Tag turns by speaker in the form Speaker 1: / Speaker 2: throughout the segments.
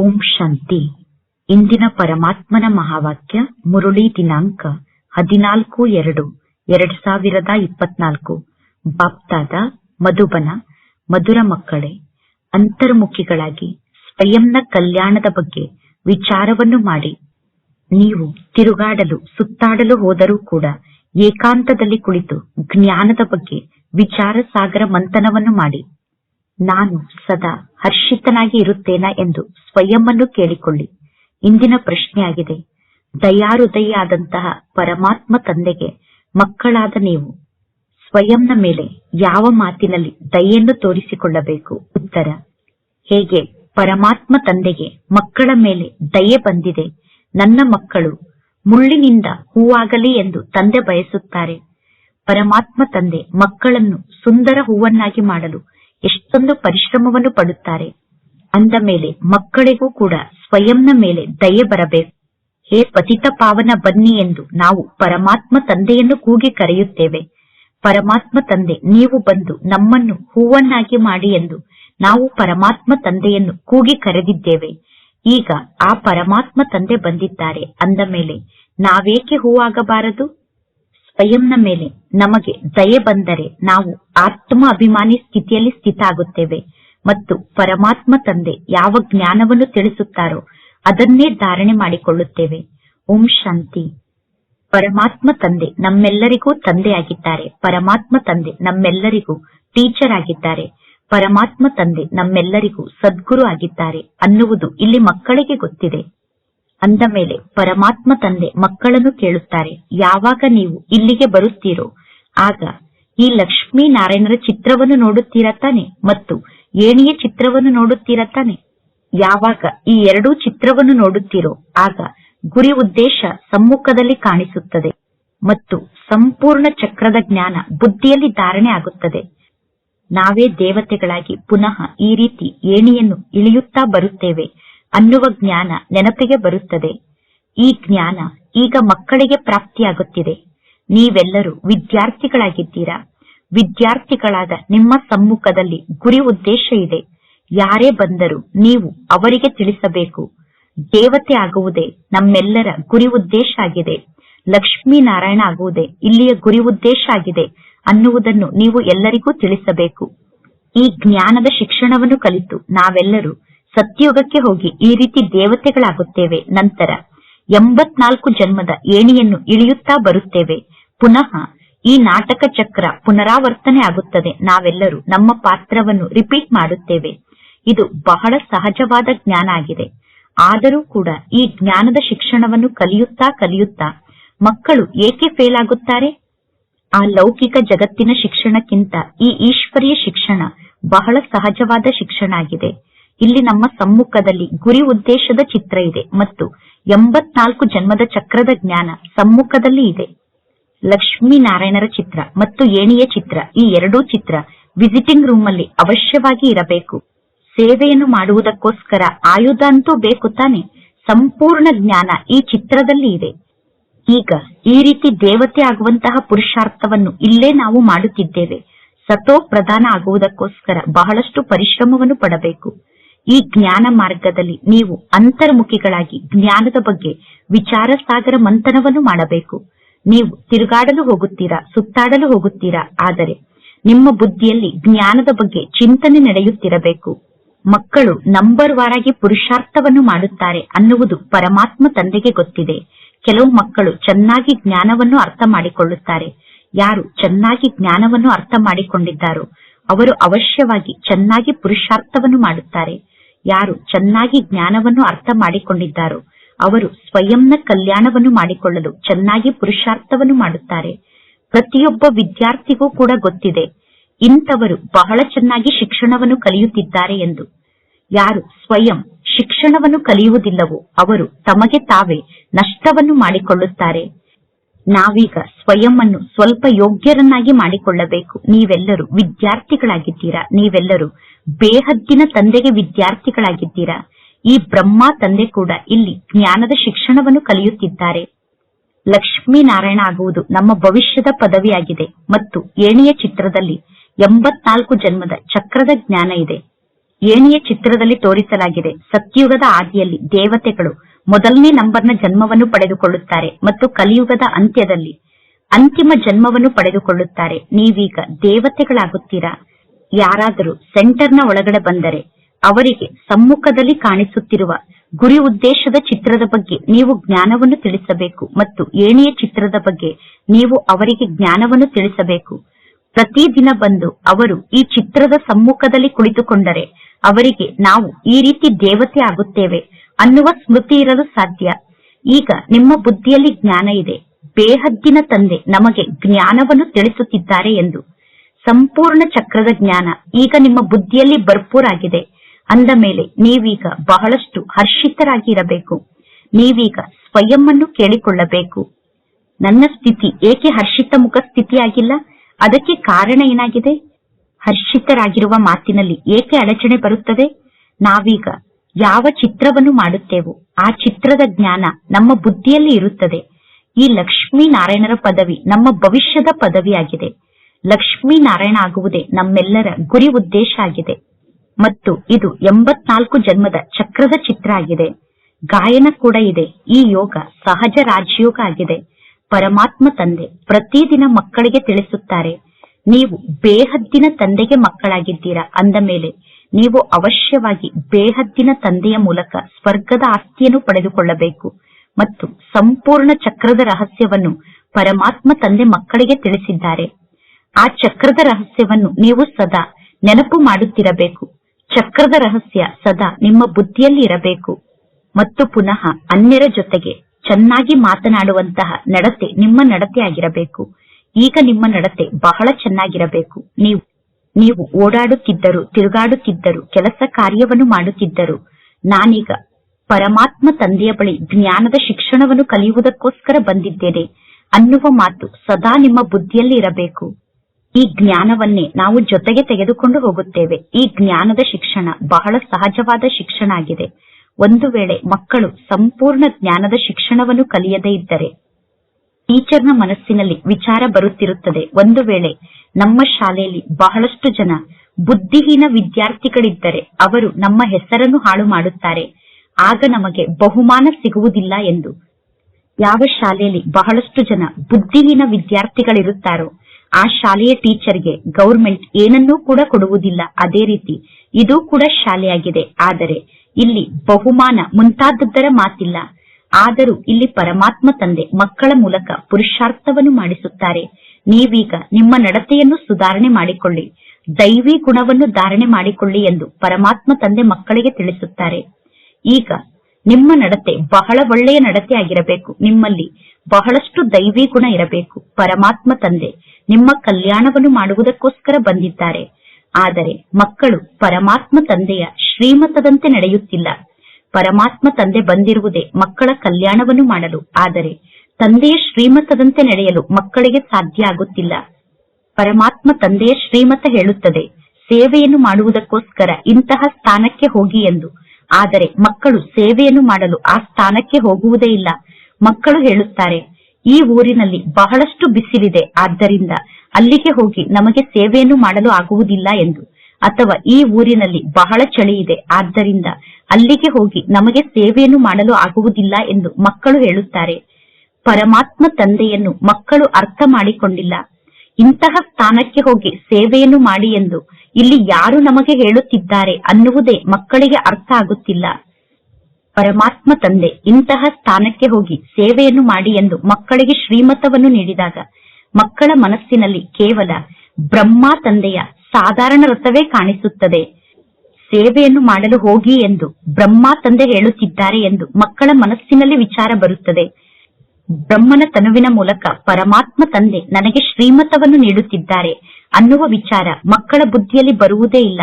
Speaker 1: ಓಂ ಶಾಂತಿ. ಇಂದಿನ ಪರಮಾತ್ಮನ ಮಹಾವಾಕ್ಯ ಮುರುಳಿ ದಿನಾಂಕ ಹದಿನಾಲ್ಕು ಎರಡು ಎರಡ್ ಸಾವಿರದ ಇಪ್ಪತ್ನಾಲ್ಕು. ಬಾಪ್ತಾದ, ಮಧುಬನ, ಮಧುರ ಮಕ್ಕಳೇ, ಅಂತರ್ಮುಖಿಗಳಾಗಿ ಸ್ವಯಂನ ಕಲ್ಯಾಣದ ಬಗ್ಗೆ ವಿಚಾರವನ್ನು ಮಾಡಿ. ನೀವು ತಿರುಗಾಡಲು ಸುತ್ತಾಡಲು ಹೋದರೂ ಕೂಡ ಏಕಾಂತದಲ್ಲಿ ಕುಳಿತು ಜ್ಞಾನದ ಬಗ್ಗೆ ವಿಚಾರ ಸಾಗರ ಮಂಥನವನ್ನು ಮಾಡಿ. ನಾನು ಸದಾ ಹರ್ಷಿತನಾಗಿ ಇರುತ್ತೇನ ಎಂದು ಸ್ವಯಂವನ್ನು ಕೇಳಿಕೊಳ್ಳಿ. ಇಂದಿನ ಪ್ರಶ್ನೆಯಾಗಿದೆ. ದಯಾರುದಯಾದಂತಹ ಪರಮಾತ್ಮ ತಂದೆಗೆ ಮಕ್ಕಳಾದ ನೀವು, ಸ್ವಯಂನ ಮೇಲೆ ಯಾವ ಮಾತಿನಲ್ಲಿ ದಯೆಯನ್ನು ತೋರಿಸಿಕೊಳ್ಳಬೇಕು? ಉತ್ತರ, ಹೇಗೆ ಪರಮಾತ್ಮ ತಂದೆಗೆ ಮಕ್ಕಳ ಮೇಲೆ ದಯೆ ಬಂದಿದೆ, ನನ್ನ ಮಕ್ಕಳು ಮುಳ್ಳಿನಿಂದ ಹೂವಾಗಲಿ ಎಂದು ತಂದೆ ಬಯಸುತ್ತಾರೆ. ಪರಮಾತ್ಮ ತಂದೆ ಮಕ್ಕಳನ್ನು ಸುಂದರ ಹೂವನ್ನಾಗಿ ಮಾಡಲು ಎಷ್ಟೊಂದು ಪರಿಶ್ರಮವನ್ನು ಪಡುತ್ತಾರೆ. ಅಂದ ಮೇಲೆ ಮಕ್ಕಳಿಗೂ ಕೂಡ ಸ್ವಯಂನ ಮೇಲೆ ದಯೆ ಬರಬೇಕು. ಹೇ ಪತಿತ ಪಾವನ ಬನ್ನಿ ಎಂದು ನಾವು ಪರಮಾತ್ಮ ತಂದೆಯನ್ನು ಕೂಗಿ ಕರೆಯುತ್ತೇವೆ. ಪರಮಾತ್ಮ ತಂದೆ, ನೀವು ಬಂದು ನಮ್ಮನ್ನು ಹೂವನ್ನಾಗಿ ಮಾಡಿ ಎಂದು ನಾವು ಪರಮಾತ್ಮ ತಂದೆಯನ್ನು ಕೂಗಿ ಕರೆದಿದ್ದೇವೆ. ಈಗ ಆ ಪರಮಾತ್ಮ ತಂದೆ ಬಂದಿದ್ದಾರೆ. ಅಂದ ಮೇಲೆ ನಾವೇಕೆ ಹೂವಾಗಬಾರದು? ಸ್ವಯಂನ ಮೇಲೆ ನಮಗೆ ದಯೆ ಬಂದರೆ ನಾವು ಆತ್ಮ ಅಭಿಮಾನಿ ಸ್ಥಿತಿಯಲ್ಲಿ ಸ್ಥಿತ ಆಗುತ್ತೇವೆ ಮತ್ತು ಪರಮಾತ್ಮ ತಂದೆ ಯಾವ ಜ್ಞಾನವನ್ನು ತಿಳಿಸುತ್ತಾರೋ ಅದನ್ನೇ ಧಾರಣೆ ಮಾಡಿಕೊಳ್ಳುತ್ತೇವೆ. ಓಂ ಶಾಂತಿ. ಪರಮಾತ್ಮ ತಂದೆ ನಮ್ಮೆಲ್ಲರಿಗೂ ತಂದೆಯಾಗಿದ್ದಾರೆ. ಪರಮಾತ್ಮ ತಂದೆ ನಮ್ಮೆಲ್ಲರಿಗೂ ಟೀಚರ್ ಆಗಿದ್ದಾರೆ. ಪರಮಾತ್ಮ ತಂದೆ ನಮ್ಮೆಲ್ಲರಿಗೂ ಸದ್ಗುರು ಆಗಿದ್ದಾರೆ ಅನ್ನುವುದು ಇಲ್ಲಿ ಮಕ್ಕಳಿಗೆ ಗೊತ್ತಿದೆ. ಅಂದ ಮೇಲೆ ಪರಮಾತ್ಮ ತಂದೆ ಮಕ್ಕಳನ್ನು ಕೇಳುತ್ತಾರೆ, ಯಾವಾಗ ನೀವು ಇಲ್ಲಿಗೆ ಬರುತ್ತೀರೋ? ಆಗ, ಈ ಲಕ್ಷ್ಮೀ ನಾರಾಯಣರ ಚಿತ್ರವನ್ನು ನೋಡುತ್ತೀರಾ ತಾನೆ ಮತ್ತು ಏಣಿಯ ಚಿತ್ರವನ್ನು ನೋಡುತ್ತೀರಾ ತಾನೆ? ಯಾವಾಗ ಈ ಎರಡೂ ಚಿತ್ರವನ್ನು ನೋಡುತ್ತೀರೋ, ಆಗ ಗುರಿ ಉದ್ದೇಶ ಸಮ್ಮುಖದಲ್ಲಿ ಕಾಣಿಸುತ್ತದೆ ಮತ್ತು ಸಂಪೂರ್ಣ ಚಕ್ರದ ಜ್ಞಾನ ಬುದ್ಧಿಯಲ್ಲಿ ಧಾರಣೆ ಆಗುತ್ತದೆ. ನಾವೇ ದೇವತೆಗಳಾಗಿ ಪುನಃ ಈ ರೀತಿ ಏಣಿಯನ್ನು ಇಳಿಯುತ್ತಾ ಬರುತ್ತೇವೆ. ಅನ್ನುವ ಜ್ಞಾನ ನೆನಪಿಗೆ ಬರುತ್ತದೆ. ಈ ಜ್ಞಾನ ಈಗ ಮಕ್ಕಳಿಗೆ ಪ್ರಾಪ್ತಿಯಾಗುತ್ತಿದೆ. ನೀವೆಲ್ಲರೂ ವಿದ್ಯಾರ್ಥಿಗಳಾಗಿದ್ದೀರಾ? ವಿದ್ಯಾರ್ಥಿಗಳಾದ ನಿಮ್ಮ ಸಮ್ಮುಖದಲ್ಲಿ ಗುರಿ ಉದ್ದೇಶ ಇದೆ. ಯಾರೇ ಬಂದರೂ ನೀವು ಅವರಿಗೆ ತಿಳಿಸಬೇಕು. ದೇವತೆ ಆಗುವುದೇ ನಮ್ಮೆಲ್ಲರ ಗುರಿ ಉದ್ದೇಶ ಆಗಿದೆ. ಲಕ್ಷ್ಮೀನಾರಾಯಣ ಆಗುವುದೇ ಇಲ್ಲಿಯ ಗುರಿ ಉದ್ದೇಶ ಆಗಿದೆ ಅನ್ನುವುದನ್ನು ನೀವು ಎಲ್ಲರಿಗೂ ತಿಳಿಸಬೇಕು. ಈ ಜ್ಞಾನದ ಶಿಕ್ಷಣವನ್ನು ಕಲಿತು ನಾವೆಲ್ಲರೂ ಸತ್ಯುಗಕ್ಕೆ ಹೋಗಿ ಈ ರೀತಿ ದೇವತೆಗಳಾಗುತ್ತೇವೆ. ನಂತರ ಎಂಬತ್ನಾಲ್ಕು ಜನ್ಮದ ಏಣಿಯನ್ನು ಇಳಿಯುತ್ತಾ ಬರುತ್ತೇವೆ. ಪುನಃ ಈ ನಾಟಕ ಚಕ್ರ ಪುನರಾವರ್ತನೆ ಆಗುತ್ತದೆ. ನಾವೆಲ್ಲರೂ ನಮ್ಮ ಪಾತ್ರವನ್ನು ರಿಪೀಟ್ ಮಾಡುತ್ತೇವೆ. ಇದು ಬಹಳ ಸಹಜವಾದ ಜ್ಞಾನ ಆಗಿದೆ. ಆದರೂ ಕೂಡ ಈ ಜ್ಞಾನದ ಶಿಕ್ಷಣವನ್ನು ಕಲಿಯುತ್ತಾ ಕಲಿಯುತ್ತಾ ಮಕ್ಕಳು ಏಕೆ ಫೇಲ್ ಆಗುತ್ತಾರೆ? ಆ ಲೌಕಿಕ ಜಗತ್ತಿನ ಶಿಕ್ಷಣಕ್ಕಿಂತ ಈ ಈಶ್ವರೀಯ ಶಿಕ್ಷಣ ಬಹಳ ಸಹಜವಾದ ಶಿಕ್ಷಣ ಆಗಿದೆ. ಇಲ್ಲಿ ನಮ್ಮ ಸಮ್ಮುಖದಲ್ಲಿ ಗುರಿ ಉದ್ದೇಶದ ಚಿತ್ರ ಇದೆ ಮತ್ತು ಎಂಬತ್ನಾಲ್ಕು ಜನ್ಮದ ಚಕ್ರದ ಜ್ಞಾನ ಸಮ್ಮುಖದಲ್ಲಿ ಇದೆ. ಲಕ್ಷ್ಮೀ ನಾರಾಯಣರ ಚಿತ್ರ ಮತ್ತು ಏಣಿಯ ಚಿತ್ರ ಈ ಎರಡೂ ಚಿತ್ರ ವಿಸಿಟಿಂಗ್ ರೂಮ್ ಅಲ್ಲಿ ಅವಶ್ಯವಾಗಿ ಇರಬೇಕು. ಸೇವೆಯನ್ನು ಮಾಡುವುದಕ್ಕೋಸ್ಕರ ಆಯುಧ ಅಂತೂ ಬೇಕು ತಾನೆ? ಸಂಪೂರ್ಣ ಜ್ಞಾನ ಈ ಚಿತ್ರದಲ್ಲಿ ಇದೆ. ಈಗ ಈ ರೀತಿ ದೇವತೆ ಆಗುವಂತಹ ಪುರುಷಾರ್ಥವನ್ನು ಇಲ್ಲೇ ನಾವು ಮಾಡುತ್ತಿದ್ದೇವೆ. ಸತೋ ಪ್ರಧಾನ ಆಗುವುದಕ್ಕೋಸ್ಕರ ಬಹಳಷ್ಟು ಪರಿಶ್ರಮವನ್ನು ಪಡಬೇಕು. ಈ ಜ್ಞಾನ ಮಾರ್ಗದಲ್ಲಿ ನೀವು ಅಂತರ್ಮುಖಿಗಳಾಗಿ ಜ್ಞಾನದ ಬಗ್ಗೆ ವಿಚಾರ ಸಾಗರ ಮಂಥನವನ್ನು ಮಾಡಬೇಕು. ನೀವು ತಿರುಗಾಡಲು ಹೋಗುತ್ತೀರಾ, ಸುತ್ತಾಡಲು ಹೋಗುತ್ತೀರಾ, ಆದರೆ ನಿಮ್ಮ ಬುದ್ಧಿಯಲ್ಲಿ ಜ್ಞಾನದ ಬಗ್ಗೆ ಚಿಂತನೆ ನಡೆಯುತ್ತಿರಬೇಕು. ಮಕ್ಕಳು ನಂಬರ್ ವಾರಾಗಿ ಪುರುಷಾರ್ಥವನ್ನು ಮಾಡುತ್ತಾರೆ ಅನ್ನುವುದು ಪರಮಾತ್ಮ ತಂದೆಗೆ ಗೊತ್ತಿದೆ. ಕೆಲವು ಮಕ್ಕಳು ಚೆನ್ನಾಗಿ ಜ್ಞಾನವನ್ನು ಅರ್ಥ ಮಾಡಿಕೊಳ್ಳುತ್ತಾರೆ. ಯಾರು ಚೆನ್ನಾಗಿ ಜ್ಞಾನವನ್ನು ಅರ್ಥ ಮಾಡಿಕೊಂಡಿದ್ದಾರೋ, ಅವರು ಅವಶ್ಯವಾಗಿ ಚೆನ್ನಾಗಿ ಪುರುಷಾರ್ಥವನ್ನು ಮಾಡುತ್ತಾರೆ. ಯಾರು ಚೆನ್ನಾಗಿ ಜ್ಞಾನವನ್ನು ಅರ್ಥ ಮಾಡಿಕೊಂಡಿದ್ದಾರೋ, ಅವರು ಸ್ವಯಂನ ಕಲ್ಯಾಣವನ್ನು ಮಾಡಿಕೊಳ್ಳಲು ಚೆನ್ನಾಗಿ ಪುರುಷಾರ್ಥವನ್ನು ಮಾಡುತ್ತಾರೆ. ಪ್ರತಿಯೊಬ್ಬ ವಿದ್ಯಾರ್ಥಿಗೂ ಕೂಡ ಗೊತ್ತಿದೆ, ಇಂಥವರು ಬಹಳ ಚೆನ್ನಾಗಿ ಶಿಕ್ಷಣವನ್ನು ಕಲಿಯುತ್ತಿದ್ದಾರೆ ಎಂದು. ಯಾರು ಸ್ವಯಂ ಶಿಕ್ಷಣವನ್ನು ಕಲಿಯುವುದಿಲ್ಲವೋ, ಅವರು ತಮಗೆ ತಾವೇ ನಷ್ಟವನ್ನು ಮಾಡಿಕೊಳ್ಳುತ್ತಾರೆ. ನಾವೀಗ ಸ್ವಯಂ ಅನ್ನು ಸ್ವಲ್ಪ ಯೋಗ್ಯರನ್ನಾಗಿ ಮಾಡಿಕೊಳ್ಳಬೇಕು. ನೀವೆಲ್ಲರೂ ವಿದ್ಯಾರ್ಥಿಗಳಾಗಿದ್ದೀರಾ? ನೀವೆಲ್ಲರೂ ಬೇಹದ್ದಿನ ತಂದೆಗೆ ವಿದ್ಯಾರ್ಥಿಗಳಾಗಿದ್ದೀರಾ? ಈ ಬ್ರಹ್ಮ ತಂದೆ ಕೂಡ ಇಲ್ಲಿ ಜ್ಞಾನದ ಶಿಕ್ಷಣವನ್ನು ಕಲಿಯುತ್ತಿದ್ದಾರೆ. ಲಕ್ಷ್ಮೀ ನಾರಾಯಣ ಆಗುವುದು ನಮ್ಮ ಭವಿಷ್ಯದ ಪದವಿಯಾಗಿದೆ ಮತ್ತು ಏಣಿಯ ಚಿತ್ರದಲ್ಲಿ ಎಂಬತ್ನಾಲ್ಕು ಜನ್ಮದ ಚಕ್ರದ ಜ್ಞಾನ ಇದೆ. ಏಣಿಯ ಚಿತ್ರದಲ್ಲಿ ತೋರಿಸಲಾಗಿದೆ ಸತ್ಯುಗದ ಆದಿಯಲ್ಲಿ ದೇವತೆಗಳು ಮೊದಲನೇ ನಂಬರ್ನ ಜನ್ಮವನ್ನು ಪಡೆದುಕೊಳ್ಳುತ್ತಾರೆ ಮತ್ತು ಕಲಿಯುಗದ ಅಂತ್ಯದಲ್ಲಿ ಅಂತಿಮ ಜನ್ಮವನ್ನು ಪಡೆದುಕೊಳ್ಳುತ್ತಾರೆ. ನೀವೀಗ ದೇವತೆಗಳಾಗುತ್ತೀರಾ? ಯಾರಾದರೂ ಸೆಂಟರ್ನ ಒಳಗಡೆ ಬಂದರೆ ಅವರಿಗೆ ಸಮ್ಮುಖದಲ್ಲಿ ಕಾಣಿಸುತ್ತಿರುವ ಗುರಿ ಉದ್ದೇಶದ ಚಿತ್ರದ ಬಗ್ಗೆ ನೀವು ಜ್ಞಾನವನ್ನು ತಿಳಿಸಬೇಕು ಮತ್ತು ಏಣಿಯ ಚಿತ್ರದ ಬಗ್ಗೆ ನೀವು ಅವರಿಗೆ ಜ್ಞಾನವನ್ನು ತಿಳಿಸಬೇಕು. ಪ್ರತಿದಿನ ಬಂದು ಅವರು ಈ ಚಿತ್ರದ ಸಮ್ಮುಖದಲ್ಲಿ ಕುಳಿತುಕೊಂಡರೆ ಅವರಿಗೆ ನಾವು ಈ ರೀತಿ ದೇವತೆ ಆಗುತ್ತೇವೆ ಅನ್ನುವ ಸ್ಮೃತಿ ಇರಲು ಸಾಧ್ಯ. ಈಗ ನಿಮ್ಮ ಬುದ್ಧಿಯಲ್ಲಿ ಜ್ಞಾನ ಇದೆ. ಬೇಹದ್ದಿನ ತಂದೆ ನಮಗೆ ಜ್ಞಾನವನ್ನು ತಿಳಿಸುತ್ತಿದ್ದಾರೆ ಎಂದು. ಸಂಪೂರ್ಣ ಚಕ್ರದ ಜ್ಞಾನ ಈಗ ನಿಮ್ಮ ಬುದ್ಧಿಯಲ್ಲಿ ಭರ್ಪೂರಾಗಿದೆ ಅಂದ ಮೇಲೆ ನೀವೀಗ ಬಹಳಷ್ಟು ಹರ್ಷಿತರಾಗಿರಬೇಕು. ನೀವೀಗ ಸ್ವಯಂ ಅನ್ನು ಕೇಳಿಕೊಳ್ಳಬೇಕು. ನನ್ನ ಸ್ಥಿತಿ ಏಕೆ ಹರ್ಷಿತ ಮುಖ ಸ್ಥಿತಿಯಾಗಿಲ್ಲ? ಅದಕ್ಕೆ ಕಾರಣ ಏನಾಗಿದೆ? ಹರ್ಷಿತರಾಗಿರುವ ಮಾತಿನಲ್ಲಿ ಏಕೆ ಅಡಚಣೆ ಬರುತ್ತದೆ? ನಾವೀಗ ಯಾವ ಚಿತ್ರವನ್ನು ಮಾಡುತ್ತೇವೋ ಆ ಚಿತ್ರದ ಜ್ಞಾನ ನಮ್ಮ ಬುದ್ಧಿಯಲ್ಲಿ ಇರುತ್ತದೆ. ಈ ಲಕ್ಷ್ಮೀ ನಾರಾಯಣರ ಪದವಿ ನಮ್ಮ ಭವಿಷ್ಯದ ಪದವಿಯಾಗಿದೆ. ಲಕ್ಷ್ಮೀ ನಾರಾಯಣ ಆಗುವುದೇ ನಮ್ಮೆಲ್ಲರ ಗುರಿ ಉದ್ದೇಶ ಆಗಿದೆ. ಮತ್ತು ಇದು ಎಂಬತ್ನಾಲ್ಕು ಜನ್ಮದ ಚಕ್ರದ ಚಿತ್ರ ಆಗಿದೆ. ಗಾಯನ ಕೂಡ ಇದೆ. ಈ ಯೋಗ ಸಹಜ ರಾಜಯೋಗ ಆಗಿದೆ. ಪರಮಾತ್ಮ ತಂದೆ ಪ್ರತಿದಿನ ಮಕ್ಕಳಿಗೆ ತಿಳಿಸುತ್ತಾರೆ, ನೀವು ಬೇಹದ್ದಿನ ತಂದೆಗೆ ಮಕ್ಕಳಾಗಿದ್ದೀರಾ? ಅಂದ ಮೇಲೆ, ನೀವು ಅವಶ್ಯವಾಗಿ ಬೇಹದ್ದಿನ ತಂದೆಯ ಮೂಲಕ ಸ್ವರ್ಗದ ಆಸ್ತಿಯನ್ನು ಪಡೆದುಕೊಳ್ಳಬೇಕು ಮತ್ತು ಸಂಪೂರ್ಣ ಚಕ್ರದ ರಹಸ್ಯವನ್ನು ಪರಮಾತ್ಮ ತಂದೆ ಮಕ್ಕಳಿಗೆ ತಿಳಿಸಿದ್ದಾರೆ. ಆ ಚಕ್ರದ ರಹಸ್ಯವನ್ನು ನೀವು ಸದಾ ನೆನಪು ಮಾಡುತ್ತಿರಬೇಕು. ಚಕ್ರದ ರಹಸ್ಯ ಸದಾ ನಿಮ್ಮ ಬುದ್ಧಿಯಲ್ಲಿ ಇರಬೇಕು ಮತ್ತು ಪುನಃ ಅನ್ಯರ ಜೊತೆಗೆ ಚೆನ್ನಾಗಿ ಮಾತನಾಡುವಂತಹ ನಡತೆ ನಿಮ್ಮ ನಡತೆಯಾಗಿರಬೇಕು. ಈಗ ನಿಮ್ಮ ನಡತೆ ಬಹಳ ಚೆನ್ನಾಗಿರಬೇಕು. ನೀವು ನೀವು ಓಡಾಡುತ್ತಿದ್ದರು, ತಿರುಗಾಡುತ್ತಿದ್ದರು, ಕೆಲಸ ಕಾರ್ಯವನ್ನು ಮಾಡುತ್ತಿದ್ದರು, ನಾನೀಗ ಪರಮಾತ್ಮ ತಂದೆಯ ಬಳಿ ಜ್ಞಾನದ ಶಿಕ್ಷಣವನ್ನು ಕಲಿಯುವುದಕ್ಕೋಸ್ಕರ ಬಂದಿದ್ದೇನೆ ಅನ್ನುವ ಮಾತು ಸದಾ ನಿಮ್ಮ ಬುದ್ಧಿಯಲ್ಲಿ ಇರಬೇಕು ಈ ಜ್ಞಾನವನ್ನೇ ನಾವು ಜೊತೆಗೆ ತೆಗೆದುಕೊಂಡು ಹೋಗುತ್ತೇವೆ. ಈ ಜ್ಞಾನದ ಶಿಕ್ಷಣ ಬಹಳ ಸಹಜವಾದ ಶಿಕ್ಷಣ ಆಗಿದೆ. ಒಂದು ವೇಳೆ ಮಕ್ಕಳು ಸಂಪೂರ್ಣ ಜ್ಞಾನದ ಶಿಕ್ಷಣವನ್ನು ಕಲಿಯದೇ ಇದ್ದರೆ ಟೀಚರ್ನ ಮನಸ್ಸಿನಲ್ಲಿ ವಿಚಾರ ಬರುತ್ತಿರುತ್ತದೆ. ಒಂದು ವೇಳೆ ನಮ್ಮ ಶಾಲೆಯಲ್ಲಿ ಬಹಳಷ್ಟು ಜನ ಬುದ್ಧಿಹೀನ ವಿದ್ಯಾರ್ಥಿಗಳಿದ್ದರೆ ಅವರು ನಮ್ಮ ಹೆಸರನ್ನು ಹಾಳು ಮಾಡುತ್ತಾರೆ. ಆಗ ನಮಗೆ ಬಹುಮಾನ ಸಿಗುವುದಿಲ್ಲ ಎಂದು ಯಾವ ಶಾಲೆಯಲ್ಲಿ ಬಹಳಷ್ಟು ಜನ ಬುದ್ಧಿಹೀನ ವಿದ್ಯಾರ್ಥಿಗಳಿರುತ್ತಾರೋ ಆ ಶಾಲೆಯ ಟೀಚರ್ಗೆ ಗೌರ್ಮೆಂಟ್ ಏನನ್ನೂ ಕೂಡ ಕೊಡುವುದಿಲ್ಲ. ಅದೇ ರೀತಿ ಇದು ಕೂಡ ಶಾಲೆಯಾಗಿದೆ. ಆದರೆ ಇಲ್ಲಿ ಬಹುಮಾನ ಮುಂತಾದದ್ದರ ಮಾತಿಲ್ಲ. ಆದರೂ ಇಲ್ಲಿ ಪರಮಾತ್ಮ ತಂದೆ ಮಕ್ಕಳ ಮೂಲಕ ಪುರುಷಾರ್ಥವನ್ನು ಮಾಡಿಸುತ್ತಾರೆ. ನೀವೀಗ ನಿಮ್ಮ ನಡತೆಯನ್ನು ಸುಧಾರಣೆ ಮಾಡಿಕೊಳ್ಳಿ. ದೈವಿ ಗುಣವನ್ನು ಧಾರಣೆ ಮಾಡಿಕೊಳ್ಳಿ ಎಂದು ಪರಮಾತ್ಮ ತಂದೆ ಮಕ್ಕಳಿಗೆ ತಿಳಿಸುತ್ತಾರೆ. ಈಗ ನಿಮ್ಮ ನಡತೆ ಬಹಳ ಒಳ್ಳೆಯ ನಡತೆ ಆಗಿರಬೇಕು. ನಿಮ್ಮಲ್ಲಿ ಬಹಳಷ್ಟು ದೈವಿ ಗುಣ ಇರಬೇಕು. ಪರಮಾತ್ಮ ತಂದೆ, ನಿಮ್ಮ ಕಲ್ಯಾಣವನ್ನು ಮಾಡುವುದಕ್ಕೋಸ್ಕರ ಬಂದಿದ್ದಾರೆ. ಆದರೆ ಮಕ್ಕಳು ಪರಮಾತ್ಮ ತಂದೆಯ ಶ್ರೀಮತದಂತೆ ನಡೆಯುತ್ತಿಲ್ಲ. ಪರಮಾತ್ಮ ತಂದೆ ಬಂದಿರುವುದೇ ಮಕ್ಕಳ ಕಲ್ಯಾಣವನ್ನು ಮಾಡಲು. ಆದರೆ ತಂದೆಯ ಶ್ರೀಮತದಂತೆ ನಡೆಯಲು ಮಕ್ಕಳಿಗೆ ಸಾಧ್ಯ ಆಗುತ್ತಿಲ್ಲ. ಪರಮಾತ್ಮ ತಂದೆಯ ಶ್ರೀಮತ ಹೇಳುತ್ತದೆ, ಸೇವೆಯನ್ನು ಮಾಡುವುದಕ್ಕೋಸ್ಕರ ಇಂತಹ ಸ್ಥಾನಕ್ಕೆ ಹೋಗಿ ಎಂದು. ಆದರೆ ಮಕ್ಕಳು ಸೇವೆಯನ್ನು ಮಾಡಲು ಆ ಸ್ಥಾನಕ್ಕೆ ಹೋಗುವುದೇ ಇಲ್ಲ. ಮಕ್ಕಳು ಹೇಳುತ್ತಾರೆ, ಈ ಊರಿನಲ್ಲಿ ಬಹಳಷ್ಟು ಬಿಸಿಲಿದೆ, ಆದ್ದರಿಂದ ಅಲ್ಲಿಗೆ ಹೋಗಿ ನಮಗೆ ಸೇವೆಯನ್ನು ಮಾಡಲು ಆಗುವುದಿಲ್ಲ ಎಂದು. ಅಥವಾ, ಈ ಊರಿನಲ್ಲಿ ಬಹಳ ಚಳಿ ಇದೆ ಆದ್ದರಿಂದ ಅಲ್ಲಿಗೆ ಹೋಗಿ ನಮಗೆ ಸೇವೆಯನ್ನು ಮಾಡಲು ಆಗುವುದಿಲ್ಲ ಎಂದು ಮಕ್ಕಳು ಹೇಳುತ್ತಾರೆ. ಪರಮಾತ್ಮ ತಂದೆಯನ್ನು ಮಕ್ಕಳು ಅರ್ಥ ಮಾಡಿಕೊಂಡಿಲ್ಲ. ಇಂತಹ ಸ್ಥಾನಕ್ಕೆ ಹೋಗಿ ಸೇವೆಯನ್ನು ಮಾಡಿ ಎಂದು ಇಲ್ಲಿ ಯಾರು ನಮಗೆ ಹೇಳುತ್ತಿದ್ದಾರೆ ಅನ್ನುವುದೇ ಮಕ್ಕಳಿಗೆ ಅರ್ಥ ಆಗುತ್ತಿಲ್ಲ. ಪರಮಾತ್ಮ ತಂದೆ, ಇಂತಹ ಸ್ಥಾನಕ್ಕೆ ಹೋಗಿ ಸೇವೆಯನ್ನು ಮಾಡಿ ಎಂದು ಮಕ್ಕಳಿಗೆ ಶ್ರೀಮತವನ್ನು ನೀಡಿದಾಗ, ಮಕ್ಕಳ ಮನಸ್ಸಿನಲ್ಲಿ ಕೇವಲ ಬ್ರಹ್ಮ ತಂದೆಯ ಸಾಧಾರಣ ರಥವೇ ಕಾಣಿಸುತ್ತದೆ. ಸೇವೆಯನ್ನು ಮಾಡಲು ಹೋಗಿ ಎಂದು ಬ್ರಹ್ಮ ತಂದೆ ಹೇಳುತ್ತಿದ್ದಾರೆ ಎಂದು ಮಕ್ಕಳ ಮನಸ್ಸಿನಲ್ಲಿ ವಿಚಾರ ಬರುತ್ತದೆ. ಬ್ರಹ್ಮನ ತನುವಿನ ಮೂಲಕ ಪರಮಾತ್ಮ ತಂದೆ ನನಗೆ ಶ್ರೀಮತವನ್ನು ನೀಡುತ್ತಿದ್ದಾರೆ ಅನ್ನುವ ವಿಚಾರ ಮಕ್ಕಳ ಬುದ್ಧಿಯಲ್ಲಿ ಬರುವುದೇ ಇಲ್ಲ.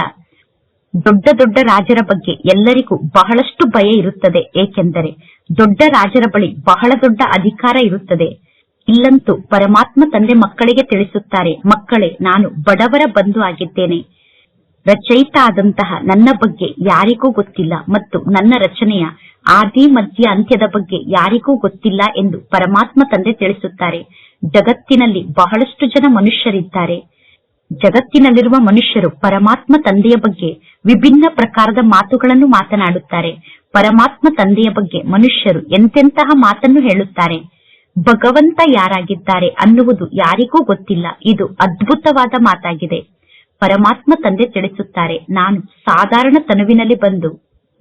Speaker 1: ದೊಡ್ಡ ದೊಡ್ಡ ರಾಜರ ಬಗ್ಗೆ ಎಲ್ಲರಿಗೂ ಬಹಳಷ್ಟು ಭಯ ಇರುತ್ತದೆ. ಏಕೆಂದರೆ ದೊಡ್ಡ ರಾಜರ ಬಳಿ ಬಹಳ ದೊಡ್ಡ ಅಧಿಕಾರ ಇರುತ್ತದೆ. ಇಲ್ಲಂತೂ ಪರಮಾತ್ಮ ತಂದೆ ಮಕ್ಕಳಿಗೆ ತಿಳಿಸುತ್ತಾರೆ, ಮಕ್ಕಳೇ, ನಾನು ಬಡವರ ಬಂಧು ಆಗಿದ್ದೇನೆ. ರಚಯಿತ ಆದಂತಹ ನನ್ನ ಬಗ್ಗೆ ಯಾರಿಗೂ ಗೊತ್ತಿಲ್ಲ ಮತ್ತು ನನ್ನ ರಚನೆಯ ಆದಿ, ಮಧ್ಯ, ಅಂತ್ಯದ ಬಗ್ಗೆ ಯಾರಿಗೂ ಗೊತ್ತಿಲ್ಲ ಎಂದು ಪರಮಾತ್ಮ ತಂದೆ ತಿಳಿಸುತ್ತಾರೆ. ಜಗತ್ತಿನಲ್ಲಿ ಬಹಳಷ್ಟು ಜನ ಮನುಷ್ಯರಿದ್ದಾರೆ. ಜಗತ್ತಿನಲ್ಲಿರುವ ಮನುಷ್ಯರು ಪರಮಾತ್ಮ ತಂದೆಯ ಬಗ್ಗೆ ವಿಭಿನ್ನ ಪ್ರಕಾರದ ಮಾತುಗಳನ್ನು ಮಾತನಾಡುತ್ತಾರೆ. ಪರಮಾತ್ಮ ತಂದೆಯ ಬಗ್ಗೆ ಮನುಷ್ಯರು ಎಂತೆಂತಹ ಮಾತನ್ನು ಹೇಳುತ್ತಾರೆ? ಭಗವಂತ ಯಾರಾಗಿದ್ದಾರೆ ಅನ್ನುವುದು ಯಾರಿಗೂ ಗೊತ್ತಿಲ್ಲ. ಇದು ಅದ್ಭುತವಾದ ಮಾತಾಗಿದೆ. ಪರಮಾತ್ಮ ತಂದೆ ತಿಳಿಸುತ್ತಾರೆ, ನಾನು ಸಾಧಾರಣ ತನುವಿನಲ್ಲಿ ಬಂದು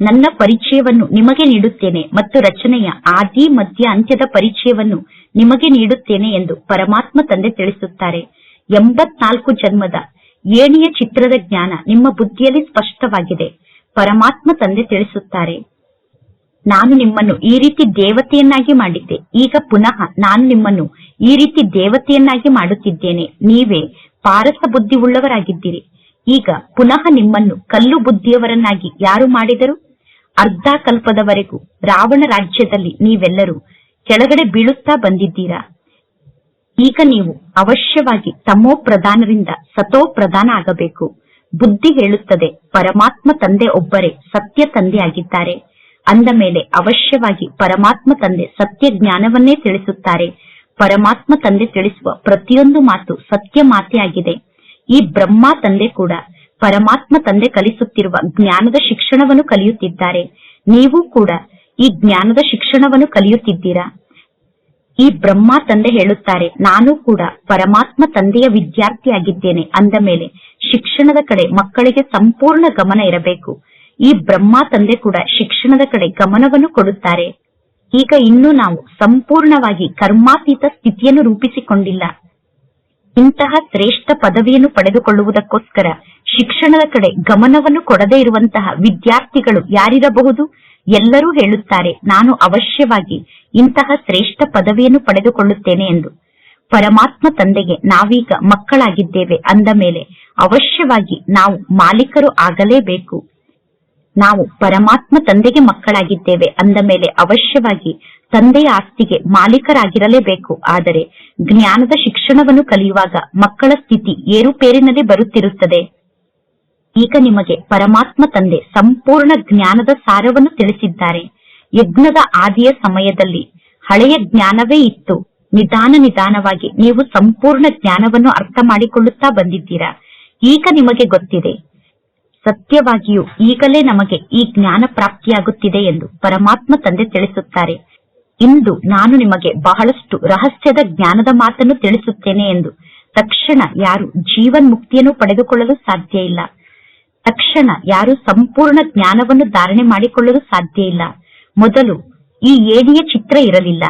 Speaker 1: ನನ್ನ ಪರಿಚಯವನ್ನು ನಿಮಗೆ ನೀಡುತ್ತೇನೆ ಮತ್ತು ರಚನೆಯ ಆದಿ, ಮಧ್ಯ, ಅಂತ್ಯದ ಪರಿಚಯವನ್ನು ನಿಮಗೆ ನೀಡುತ್ತೇನೆ ಎಂದು ಪರಮಾತ್ಮ ತಂದೆ ತಿಳಿಸುತ್ತಾರೆ. ಎಂಬತ್ನಾಲ್ಕು ಜನ್ಮದ ಏಣಿಯ ಚಿತ್ರದ ಜ್ಞಾನ ನಿಮ್ಮ ಬುದ್ಧಿಯಲ್ಲಿ ಸ್ಪಷ್ಟವಾಗಿದೆ. ಪರಮಾತ್ಮ ತಂದೆ ತಿಳಿಸುತ್ತಾರೆ. ನಾನು ನಿಮ್ಮನ್ನು ಈ ರೀತಿ ದೇವತೆಯನ್ನಾಗಿ ಮಾಡಿದ್ದೆ. ಈಗ ಪುನಃ ನಾನು ನಿಮ್ಮನ್ನು ಈ ರೀತಿ ದೇವತೆಯನ್ನಾಗಿ ಮಾಡುತ್ತಿದ್ದೇನೆ. ನೀವೇ ಪಾರಸ ಬುದ್ಧಿ ಉಳ್ಳವರಾಗಿದ್ದೀರಿ. ಈಗ ಪುನಃ ನಿಮ್ಮನ್ನು ಕಲ್ಲು ಬುದ್ಧಿಯವರನ್ನಾಗಿ ಯಾರು ಮಾಡಿದರು? ಅರ್ಧ ಕಲ್ಪದವರೆಗೂ ರಾವಣ ರಾಜ್ಯದಲ್ಲಿ ನೀವೆಲ್ಲರೂ ಕೆಳಗಡೆ ಬೀಳುತ್ತಾ ಬಂದಿದ್ದೀರಾ? ಈಗ ನೀವು ಅವಶ್ಯವಾಗಿ ತಮೋ ಪ್ರಧಾನರಿಂದ ಸತೋ ಪ್ರಧಾನ ಆಗಬೇಕು. ಬುದ್ಧಿ ಹೇಳುತ್ತದೆ, ಪರಮಾತ್ಮ ತಂದೆ ಒಬ್ಬರೇ ಸತ್ಯ ತಂದೆಯಾಗಿದ್ದಾರೆ. ಅಂದ ಮೇಲೆ ಅವಶ್ಯವಾಗಿ ಪರಮಾತ್ಮ ತಂದೆ ಸತ್ಯ ಜ್ಞಾನವನ್ನೇ ತಿಳಿಸುತ್ತಾರೆ. ಪರಮಾತ್ಮ ತಂದೆ ತಿಳಿಸುವ ಪ್ರತಿಯೊಂದು ಮಾತು ಸತ್ಯ ಮಾತೇ ಆಗಿದೆ. ಈ ಬ್ರಹ್ಮ ತಂದೆ ಕೂಡ ಪರಮಾತ್ಮ ತಂದೆ ಕಲಿಸುತ್ತಿರುವ ಜ್ಞಾನದ ಶಿಕ್ಷಣವನ್ನು ಕಲಿಯುತ್ತಿದ್ದಾರೆ. ನೀವು ಕೂಡ ಈ ಜ್ಞಾನದ ಶಿಕ್ಷಣವನ್ನು ಕಲಿಯುತ್ತಿದ್ದೀರಾ? ಈ ಬ್ರಹ್ಮ ತಂದೆ ಹೇಳುತ್ತಾರೆ, ನಾನು ಕೂಡ ಪರಮಾತ್ಮ ತಂದೆಯ ವಿದ್ಯಾರ್ಥಿಯಾಗಿದ್ದೇನೆ. ಅಂದ ಮೇಲೆ ಶಿಕ್ಷಣದ ಕಡೆ ಮಕ್ಕಳಿಗೆ ಸಂಪೂರ್ಣ ಗಮನ ಇರಬೇಕು. ಈ ಬ್ರಹ್ಮ ತಂದೆ ಕೂಡ ಶಿಕ್ಷಣದ ಕಡೆ ಗಮನವನ್ನು ಕೊಡುತ್ತಾರೆ. ಈಗ ಇನ್ನೂ ನಾವು ಸಂಪೂರ್ಣವಾಗಿ ಕರ್ಮಾತೀತ ಸ್ಥಿತಿಯನ್ನು ರೂಪಿಸಿಕೊಂಡಿಲ್ಲ. ಇಂತಹ ಶ್ರೇಷ್ಠ ಪದವಿಯನ್ನು ಪಡೆದುಕೊಳ್ಳುವುದಕ್ಕೋಸ್ಕರ ಶಿಕ್ಷಣದ ಕಡೆ ಗಮನವನ್ನು ಕೊಡದೇ ಇರುವಂತಹ ವಿದ್ಯಾರ್ಥಿಗಳು ಯಾರಿರಬಹುದು? ಎಲ್ಲರೂ ಹೇಳುತ್ತಾರೆ, ನಾನು ಅವಶ್ಯವಾಗಿ ಇಂತಹ ಶ್ರೇಷ್ಠ ಪದವಿಯನ್ನು ಪಡೆದುಕೊಳ್ಳುತ್ತೇನೆ ಎಂದು. ಪರಮಾತ್ಮ ತಂದೆಗೆ ನಾವೀಗ ಮಕ್ಕಳಾಗಿದ್ದೇವೆ ಅಂದ ಮೇಲೆ ಅವಶ್ಯವಾಗಿ ನಾವು ಮಾಲೀಕರು ಆಗಲೇಬೇಕು. ನಾವು ಪರಮಾತ್ಮ ತಂದೆಗೆ ಮಕ್ಕಳಾಗಿದ್ದೇವೆ ಅಂದ ಮೇಲೆ ಅವಶ್ಯವಾಗಿ ತಂದೆಯ ಆಸ್ತಿಗೆ ಮಾಲೀಕರಾಗಿರಲೇಬೇಕು. ಆದರೆ ಜ್ಞಾನದ ಶಿಕ್ಷಣವನ್ನು ಕಲಿಯುವಾಗ ಮಕ್ಕಳ ಸ್ಥಿತಿ ಏರುಪೇರಿನಲ್ಲಿ ಬರುತ್ತಿರುತ್ತದೆ. ಈಗ ನಿಮಗೆ ಪರಮಾತ್ಮ ತಂದೆ ಸಂಪೂರ್ಣ ಜ್ಞಾನದ ಸಾರವನ್ನು ತಿಳಿಸಿದ್ದಾರೆ. ಯಜ್ಞದ ಆದಿಯ ಸಮಯದಲ್ಲಿ ಹಳೆಯ ಜ್ಞಾನವೇ ಇತ್ತು. ನಿಧಾನ ನಿಧಾನವಾಗಿ ನೀವು ಸಂಪೂರ್ಣ ಜ್ಞಾನವನ್ನು ಅರ್ಥ ಮಾಡಿಕೊಳ್ಳುತ್ತಾ ಬಂದಿದ್ದೀರಾ? ಈಗ ನಿಮಗೆ ಗೊತ್ತಿದೆ. ಸತ್ಯವಾಗಿಯೂ ಈಗಲೇ ನಮಗೆ ಈ ಜ್ಞಾನ ಪ್ರಾಪ್ತಿಯಾಗುತ್ತಿದೆ ಎಂದು ಪರಮಾತ್ಮ ತಂದೆ ತಿಳಿಸುತ್ತಾರೆ. ಇಂದು ನಾನು ನಿಮಗೆ ಬಹಳಷ್ಟು ರಹಸ್ಯದ ಜ್ಞಾನದ ಮಾತನ್ನು ತಿಳಿಸುತ್ತೇನೆ ಎಂದು ತಕ್ಷಣ ಯಾರು ಜೀವನ್ ಮುಕ್ತಿಯನ್ನು ಪಡೆದುಕೊಳ್ಳಲು ಸಾಧ್ಯ ಇಲ್ಲ. ತಕ್ಷಣ ಯಾರು ಸಂಪೂರ್ಣ ಜ್ಞಾನವನ್ನು ಧಾರಣೆ ಮಾಡಿಕೊಳ್ಳಲು ಸಾಧ್ಯ ಇಲ್ಲ. ಮೊದಲು ಈ ಏಡಿಯ ಚಿತ್ರ ಇರಲಿಲ್ಲ.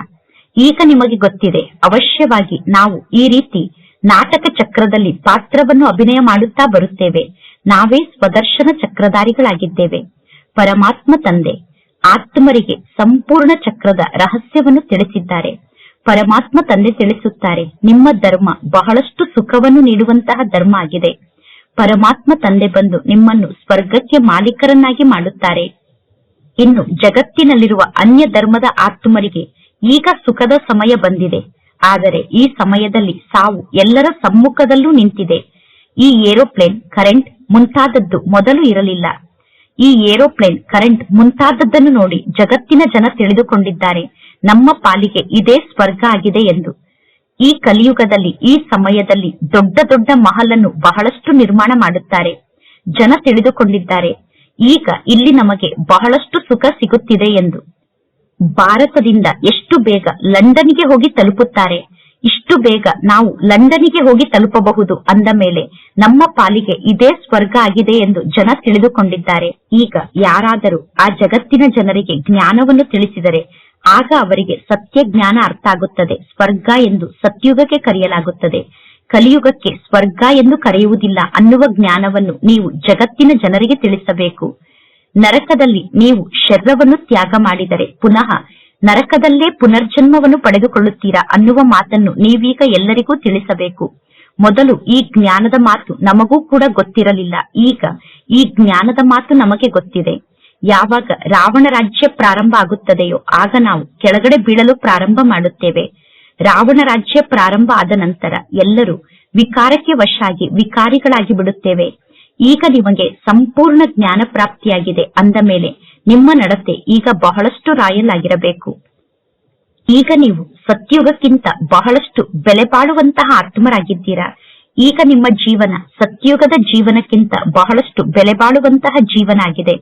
Speaker 1: ಈಗ ನಿಮಗೆ ಗೊತ್ತಿದೆ, ಅವಶ್ಯವಾಗಿ ನಾವು ಈ ರೀತಿ ನಾಟಕ ಚಕ್ರದಲ್ಲಿ ಪಾತ್ರವನ್ನು ಅಭಿನಯ ಮಾಡುತ್ತಾ ಬರುತ್ತೇವೆ. ನಾವೇ ಸ್ವದರ್ಶನ ಚಕ್ರಧಾರಿಗಳಾಗಿದ್ದೇವೆ. ಪರಮಾತ್ಮ ತಂದೆ, ಆತ್ಮರಿಗೆ ಸಂಪೂರ್ಣ ಚಕ್ರದ ರಹಸ್ಯವನ್ನು ತಿಳಿಸಿದ್ದಾರೆ. ಪರಮಾತ್ಮ ತಂದೆ ತಿಳಿಸುತ್ತಾರೆ, ನಿಮ್ಮ ಧರ್ಮ ಬಹಳಷ್ಟು ಸುಖವನ್ನು ನೀಡುವಂತಹ ಧರ್ಮ ಆಗಿದೆ. ಪರಮಾತ್ಮ ತಂದೆ ಬಂದು ನಿಮ್ಮನ್ನು ಸ್ವರ್ಗಕ್ಕೆ ಮಾಲೀಕರನ್ನಾಗಿ ಮಾಡುತ್ತಾರೆ. ಇನ್ನು ಜಗತ್ತಿನಲ್ಲಿರುವ ಅನ್ಯ ಧರ್ಮದ ಆತ್ಮರಿಗೆ ಈಗ ಸುಖದ ಸಮಯ ಬಂದಿದೆ. ಆದರೆ ಈ ಸಮಯದಲ್ಲಿ ಸಾವು ಎಲ್ಲರ ಸಮ್ಮುಖದಲ್ಲೂ ನಿಂತಿದೆ. ಈ ಏರೋಪ್ಲೇನ್ ಕರೆಂಟ್ ಮುಂತಾದದ್ದು ಮೊದಲು ಇರಲಿಲ್ಲ. ಈ ಏರೋಪ್ಲೇನ್ ಕರೆಂಟ್ ಮುಂತಾದದ್ದನ್ನು ನೋಡಿ ಜಗತ್ತಿನ ಜನ ತಿಳಿದುಕೊಂಡಿದ್ದಾರೆ. ನಮ್ಮ ಪಾಲಿಗೆ ಇದೇ ಸ್ವರ್ಗ ಆಗಿದೆ ಎಂದು. ಈ ಕಲಿಯುಗದಲ್ಲಿ, ಈ ಸಮಯದಲ್ಲಿ ದೊಡ್ಡ ದೊಡ್ಡ ಮಹಲನ್ನು ಬಹಳಷ್ಟು ನಿರ್ಮಾಣ ಮಾಡುತ್ತಾರೆ. ಜನ ತಿಳಿದುಕೊಂಡಿದ್ದಾರೆ. ಈಗ ಇಲ್ಲಿ ನಮಗೆ ಬಹಳಷ್ಟು ಸುಖ ಸಿಗುತ್ತಿದೆ ಎಂದು. ಭಾರತದಿಂದ ಎಷ್ಟು ಬೇಗ ಲಂಡನ್ಗೆ ಹೋಗಿ ತಲುಪುತ್ತಾರೆ. ಇಷ್ಟು ಬೇಗ ನಾವು ಲಂಡನ್ಗೆ ಹೋಗಿ ತಲುಪಬಹುದು ಅಂದ ಮೇಲೆ ನಮ್ಮ ಪಾಲಿಗೆ ಇದೇ ಸ್ವರ್ಗ ಆಗಿದೆ ಎಂದು ಜನ ತಿಳಿದುಕೊಂಡಿದ್ದಾರೆ. ಈಗ ಯಾರಾದರೂ ಆ ಜಗತ್ತಿನ ಜನರಿಗೆ ಜ್ಞಾನವನ್ನು ತಿಳಿಸಿದರೆ ಆಗ ಅವರಿಗೆ ಸತ್ಯ ಜ್ಞಾನ ಅರ್ಥ ಆಗುತ್ತದೆ. ಸ್ವರ್ಗ ಎಂದು ಸತ್ಯುಗಕ್ಕೆ ಕರೆಯಲಾಗುತ್ತದೆ. ಕಲಿಯುಗಕ್ಕೆ ಸ್ವರ್ಗ ಎಂದು ಕರೆಯುವುದಿಲ್ಲ ಅನ್ನುವ ಜ್ಞಾನವನ್ನು ನೀವು ಜಗತ್ತಿನ ಜನರಿಗೆ ತಿಳಿಸಬೇಕು. ನರಕದಲ್ಲಿ ನೀವು ಶರೀರವನ್ನು ತ್ಯಾಗ ಮಾಡಿದರೆ ಪುನಃ ನರಕದಲ್ಲೇ ಪುನರ್ಜನ್ಮವನ್ನು ಪಡೆದುಕೊಳ್ಳುತ್ತೀರಾ ಅನ್ನುವ ಮಾತನ್ನು ನೀವೀಗ ಎಲ್ಲರಿಗೂ ತಿಳಿಸಬೇಕು. ಮೊದಲು ಈ ಜ್ಞಾನದ ಮಾತು ನಮಗೂ ಕೂಡ ಗೊತ್ತಿರಲಿಲ್ಲ. ಈಗ ಈ ಜ್ಞಾನದ ಮಾತು ನಮಗೆ ಗೊತ್ತಿದೆ. ಯಾವಾಗ ರಾವಣ ರಾಜ್ಯ ಪ್ರಾರಂಭ ಆಗುತ್ತದೆಯೋ ಆಗ ನಾವು ಕೆಳಗಡೆ ಬೀಳಲು ಪ್ರಾರಂಭ ಮಾಡುತ್ತೇವೆ. ರಾವಣ ರಾಜ್ಯ ಪ್ರಾರಂಭ ಆದ ನಂತರ ಎಲ್ಲರೂ ವಿಕಾರಕ್ಕೆ ವಶಾಗಿ ವಿಕಾರಿಗಳಾಗಿ ಬಿಡುತ್ತೇವೆ. ಈಗ ನಿಮಗೆ ಸಂಪೂರ್ಣ ಜ್ಞಾನ ಪ್ರಾಪ್ತಿಯಾಗಿದೆ ಅಂದ ಮೇಲೆ ನಿಮ್ಮ ನಡತೆ ಈಗ ಬಹಳಷ್ಟು ರಾಯಲ್ ಆಗಿರಬೇಕು ಈಗ ನೀವು ಸತ್ಯುಗಕ್ಕಿಂತ ಬಹಳಷ್ಟು ಬೆಲೆ ಬಾಳುವಂತಹ ಆತ್ಮರಾಗಿದ್ದೀರಾ? ಈಗ ನಿಮ್ಮ ಜೀವನ ಸತ್ಯುಗದ ಜೀವನಕ್ಕಿಂತ ಬಹಳಷ್ಟು ಬೆಲೆ ಬಾಳುವಂತಹ ಜೀವನ ಆಗಿದೆ